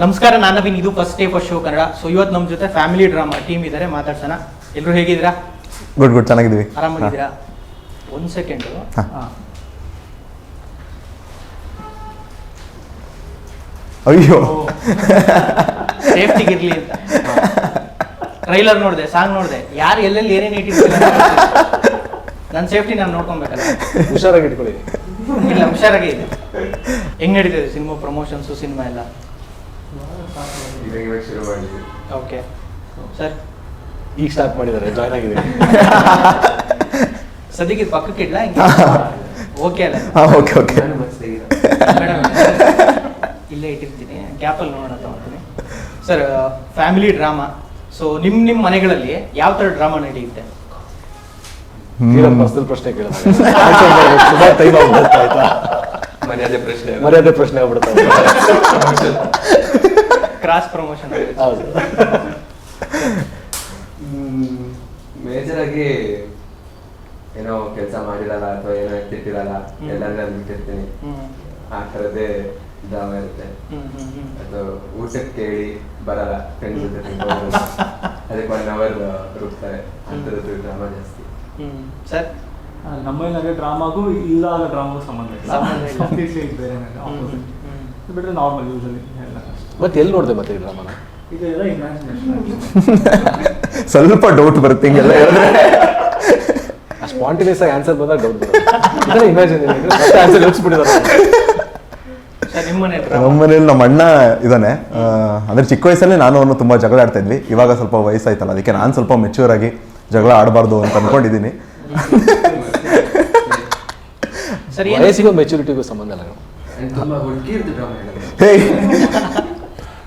ನಮಸ್ಕಾರ ನಾನು ನವೀನ್. ಇದು first day first show Kannada. So ಇವತ್ತು ನಮ್ಮ ಜೊತೆ ಫ್ಯಾಮಿಲಿ ಡ್ರಾಮಾ ಟೀಮ್ ಇದ್ದಾರೆ ಮಾತಾಡ್ಸೋಣ. ಎಲ್ಲರೂ ಹೇಗಿದ್ದೀರಾ? ಗುಡ್ ಗುಡ್ ಚೆನ್ನಾಗಿದ್ದೀವಿ. ಆರಾಮಾಗಿದ್ದೀರಾ? ಒಂದು ಸೆಕೆಂಡು ಹಾ. ಅಯ್ಯೋ. ಸೇಫ್ಟಿಗೆ ಇರಲಿ ಅಂತ. ಟ್ರೈಲರ್ ನೋಡಿದೆ ಸಾಂಗ್ ನೋಡಿದೆ. ಯಾರು ಎಲ್ಲೆಲ್ಲಿ ಏನೇನು ಇಟ್ಟಿರ್ತಾರೆ ನನ್ನ ಸೇಫ್ಟಿ ನಾನು ನೋಡ್ಕೊಬೇಕಲ್ಲ. ಹುಷಾರಾಗಿ ಇಟ್ಕೊಳ್ಳಿ. ಇಲ್ಲ ಹುಷಾರಾಗಿ ಇದೆ. ಹೆಂಗ್ ನಡೀತಿದೆ ಸಿನಿಮಾ ಪ್ರಮೋಷನ್ಸು ಸಿನಿಮಾ ಎಲ್ಲ? ಇವಾಗ ಇವಾಗ ಶುರು ಮಾಡಿದ್ವಿ ಓಕೆ ಸರ್ ಈಗ ಸ್ಟಾರ್ಟ್ ಮಾಡಿದ್ದಾರೆ. ಜಾಯ್ನ್ ಆಗಿದ್ದೀವಿ ಸದ್ಯಕ್ಕೆ ಇದು ಪಕ್ಕಕ್ಕೆ ಇಡ್ಲಾ ಓಕೆ ಅಲ್ಲ. ಹಾಂ ಓಕೆ ಓಕೆ ನಾನು ಮೇಡಮ್ ಇಲ್ಲೇ ಇಟ್ಟಿರ್ತೀನಿ. ಗ್ಯಾಪಲ್ಲಿ ನೋಡೋಣ ತಗೊಳ್ತೀನಿ ಸರ್ ಫ್ಯಾಮಿಲಿ ಡ್ರಾಮಾ ಸೊ ನಿಮ್ಮ ನಿಮ್ಮ ಮನೆಗಳಲ್ಲಿ ಯಾವ ಥರ ಡ್ರಾಮಾ ನಡೆಯುತ್ತೆ? ಪರ್ಸನಲ್ ಪ್ರಶ್ನೆ ಕೇಳಿದ್ರೆ ಸುಮಾರು ಟೈಮ್ ಆಗ್ಬಿಡುತ್ತೆ ಆಯ್ತಾ ಮರ್ಯಾದೆ ಪ್ರಶ್ನೆ. ಮರ್ಯಾದೆ ಪ್ರಶ್ನೆ ಆಗ್ಬಿಡುತ್ತೆ. ಕ್ರಾಸ್ ಪ್ರಮೋಷನ್ ಹೌದು. ಮೇಜರ್ ಆಗಿ ಏನೋ ಕೆಲಸ ಮಾಡಿರಲ್ಲ ಅಥವಾ ಏನೋ ಎತ್ತಿಟ್ಟಿರಲ್ಲ. ಎಲ್ಲಾಂದ್ರೆ ಅಲ್ಲಿ ಬಿಟ್ಟಿರ್ತೀನಿ ಆ ಥರದ್ದೇ ದಾವ ಇರುತ್ತೆ. ಅದು ಊಟಕ್ಕೆ ಕೇಳಿ ಬರಲ್ಲ ಫ್ರೆಂಡ್ಸ್ ಜೊತೆ ಅದಕ್ಕೆ ಒನ್ ಅವರ್ ರುಬ್ತಾರೆ. ಅಂಥದ್ದು ಡ್ರಾಮಾ ಜಾಸ್ತಿ. ಸರ್? ನಮ್ಮಲ್ಲಿ ಡ್ರಾಮಾಗೂ ಇಲ್ಲ ಡ್ರಾಮಾಗೂ ಸಂಬಂಧ ಇಲ್ಲ. ಸಂಬಂಧ ಇಲ್ಲ. ಕಂಪ್ಲೀಟ್ಲಿ ಬೇರೆ ಆಪೋಸಿಟ್ ಬಿಟ್ಟರೆ ನಾರ್ಮಲ್ ಯೂಶಲಿ ಎಲ್ಲ. ಮತ್ತೆ ಎಲ್ಲಿ ನೋಡಿದೆ ಮತ್ತೆ ಡ್ರಾಮಾನ ಸ್ವಲ್ಪ ಡೌಟ್ ಬರುತ್ತೆ ಹಿಂಗೆಲ್ಲ ಹೇಳಿದ್ರೆ. ಆ ಸ್ಪಾಂಟಿನಿಯಸ್ ಆಗಿ ಆನ್ಸರ್ ಬಂದಾಗ ಡೌಟ್ ಬರುತ್ತೆ. Imagine answer ಯೋಚಿಸ್ಬಿಟ್ಟಿದ್ದಾರೆ. ಸರ್ ನಿಮ್ಮ ಅಣ್ಣ ಇದ್ದಾನೆ. ಅಂದ್ರೆ ಚಿಕ್ಕ ವಯಸ್ಸಲ್ಲಿ ನಾನು ಅವನು ತುಂಬ ಜಗಳ ಆಡ್ತಾ ಇದ್ವಿ. ಇವಾಗ ಸ್ವಲ್ಪ ವಯಸ್ಸಾಯ್ತಲ್ಲ ಅದಕ್ಕೆ ನಾನು ಸ್ವಲ್ಪ ಮೆಚ್ಯೂರ್ ಆಗಿ ಜಗಳ ಆಡಬಾರ್ದು ಅಂತ ಅನ್ಕೊಂಡಿದ್ದೀನಿ. ವಯಸ್ಸಿಗೂ ಮೆಚುರಿಟಿಗೂ ಸಂಬಂಧ ಇಲ್ಲ. ಹೇ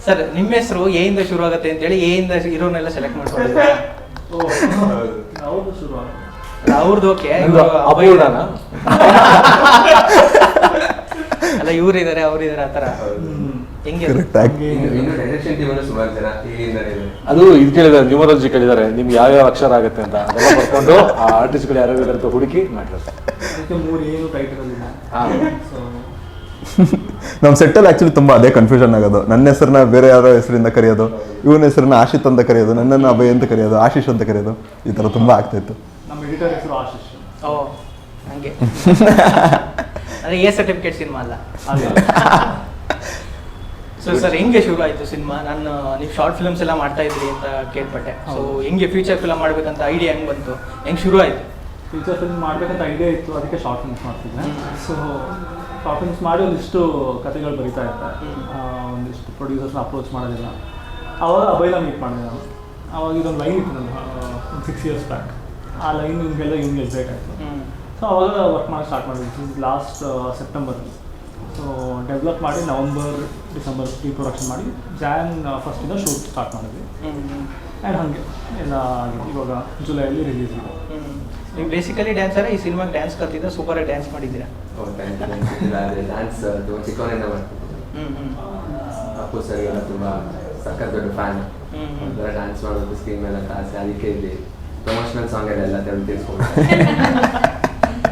ಸರ್ ನಿಮ್ಮ ಹೆಸರು ಎ ಇಂದ ಶುರು ಆಗುತ್ತೆ ಅಂತೇಳಿ ಎ ಇಂದ ಇರೋನೆಲ್ಲ ಸೆಲೆಕ್ಟ್ ಮಾಡ್ಕೊಂಡಿದ್ದಾರೆ? ಅವ್ರದ್ದು ಓಕೆ ಅಪೂರ್ಣನ ಅಲ್ಲ ಇವ್ರು ಇದಾರೆ ಅವ್ರು ಇದಾರೆ ಆ ಥರ. ಹೌದು. ಹೆಂಗೆ ಅದು ಇದು ಕೇಳಿದಾರೆ ನ್ಯೂಮರಾಲಜಿ ಕೇಳಿದಾರೆ ನಿಮ್ಗೆ ಯಾವ ಯಾವ ಅಕ್ಷರ ಆಗುತ್ತೆ ಅಂತ. ಅದೆಲ್ಲ ಬರ್ಕೊಂಡು ಆ ಆರ್ಟಿಸ್ಟ್ಗಳು ಯಾರು ಇದಾರೆ ಅಂತ ಹುಡುಕಿ ಮಾಡಿರ್ತಾರೆ ನಮ್ಮ ಸೆಟ್ಟಲ್ಲಿ ಆ್ಯಕ್ಚುಲಿ ತುಂಬ ಅದೇ ಕನ್ಫ್ಯೂಷನ್ ಆಗೋದು. ನನ್ನ ಹೆಸರನ್ನ ಬೇರೆ ಯಾರೋ ಹೆಸರಿಂದ ಕರೆಯೋದು ಇವನ ಹೆಸರನ್ನ ಆಶಿತ್ ಅಂತ ಕರೆಯೋದು ನನ್ನನ್ನು ಅಭಯ್ ಅಂತ ಕರೆಯೋದು ಆಶೀಶ್ ಅಂತ ಕರೆಯೋದು ಈ ಥರ ತುಂಬ ಆಗ್ತಾಯಿತ್ತು ನಮ್ಮ ಎಡಿಟರ್ ಹೆಸರು ಆಶಿಶ್. ಓ ಹಂಗೆ. ಅದೇ ಎ ಸರ್ಟಿಫಿಕೇಟ್ ಸಿನಿಮಾ ಅಲ್ಲ. ಸೊ ಸರ್ ಹೆಂಗೆ ಶುರು ಆಯಿತು ಸಿನಿಮಾ ನಾನು ನೀವು ಶಾರ್ಟ್ ಫಿಲ್ಮ್ಸ್ ಎಲ್ಲ ಮಾಡ್ತಾ ಇದ್ರಿ ಅಂತ ಕೇಳ್ಪಟ್ಟೆ. ಸೊ ಹೆಂಗೆ ಫ್ಯೂಚರ್ ಫಿಲಮ್ ಮಾಡ್ಬೇಕಂತ ಐಡಿಯಾ ಹೆಂಗೆ ಬಂತು? ಹೆಂಗೆ ಶುರು ಆಯ್ತು? ಫ್ಯೂಚರ್ ಫಿಲ್ಮ್ ಮಾಡ್ಬೇಕಂತ ಐಡಿಯಾ ಇತ್ತು ಅದಕ್ಕೆ ಶಾರ್ಟ್ ಫಿಲ್ಮ್ಸ್ ಮಾಡ್ತಿದ್ದೆ. ಸೊ ಫಿಲ್ಮ್ಸ್ ಮಾಡಿ ಒಂದಿಷ್ಟು ಕಥೆಗಳು ಬರಿತಾ ಇರ್ತಾರೆ. ಒಂದಿಷ್ಟು ಪ್ರೊಡ್ಯೂಸರ್ಸ್ನ ಅಪ್ರೋಚ್ ಮಾಡೋದಿಲ್ಲ. ಅವಾಗ ಅಬೈಲ ಮೀಟ್ ಮಾಡಿದೆ ನಾನು ಅವಾಗ ಇದೊಂದು ಲೈನ್ ಇತ್ತು ನಾನು ಒಂದು ಸಿಕ್ಸ್ ಇಯರ್ಸ್ ಬ್ಯಾಕ್ ಆ ಲೈನ್ ಹಿಂಗೆಲ್ಲ ಹಿಂಗೆ ಎಕ್ಸೈಟ್ ಆಯಿತು. ಸೊ ಅವಾಗ ವರ್ಕ್ ಮಾಡೋಕ್ಕೆ ಸ್ಟಾರ್ಟ್ ಮಾಡಿದ್ವಿ. ಲಾಸ್ಟ್ ಸೆಪ್ಟೆಂಬರಲ್ಲಿ ಸೊ ಡೆವಲಪ್ ಮಾಡಿ ನವಂಬರ್ ಡಿಸೆಂಬರ್ ಪ್ರೀ ಪ್ರೊಡಕ್ಷನ್ ಮಾಡಿ ಜಾನ್ ಫಸ್ಟಿಂದ ಶೂಟ್ ಸ್ಟಾರ್ಟ್ ಮಾಡಿದ್ವಿ. ಹ್ಮ್, ಹ್ಮ್, ಆ್ಯಂಡ್ ಹಾಗೆ ಎಲ್ಲ. ಇವಾಗ ಜುಲೈಯಲ್ಲಿ ರಿಲೀಸ್ ಇದೆ. ಹ್ಮ್. ನೀವು ಬೇಸಿಕಲಿ ಡ್ಯಾನ್ಸರ ಈ ಸಿನಿಮಾಗೆ ಡ್ಯಾನ್ಸ್ ಕಲ್ತಿದ್ದ ಸೂಪರ್ ಆಗಿ ಡ್ಯಾನ್ಸ್ ಮಾಡಿದ್ದೀರಾ? ಡ್ಯಾನ್ಸ್ ಚಿಕ್ಕವನಿಂದ ಮಾಡ್ತಿದ್ದೆ. ಹ್ಮ್ ಹ್ಮ್. ಅಪ್ಪು ಸರ್ಗೆಲ್ಲ ತುಂಬ ಸಖತ್ ದೊಡ್ಡ ಫ್ಯಾನ್ ಹ್ಮ್. ಒಂಥರ ಡ್ಯಾನ್ಸ್ ಮಾಡೋದು ಸ್ಕ್ರೀನ್ ಮೇಲೆ ಕಾಸು ಅದಕ್ಕೆ ಇಲ್ಲಿ ಪ್ರಮೋಷನಲ್ ಸಾಂಗ್ ಎಲ್ಲ ತೆಗೆದು ತಿಳಿಸ್ಕೊಂಡು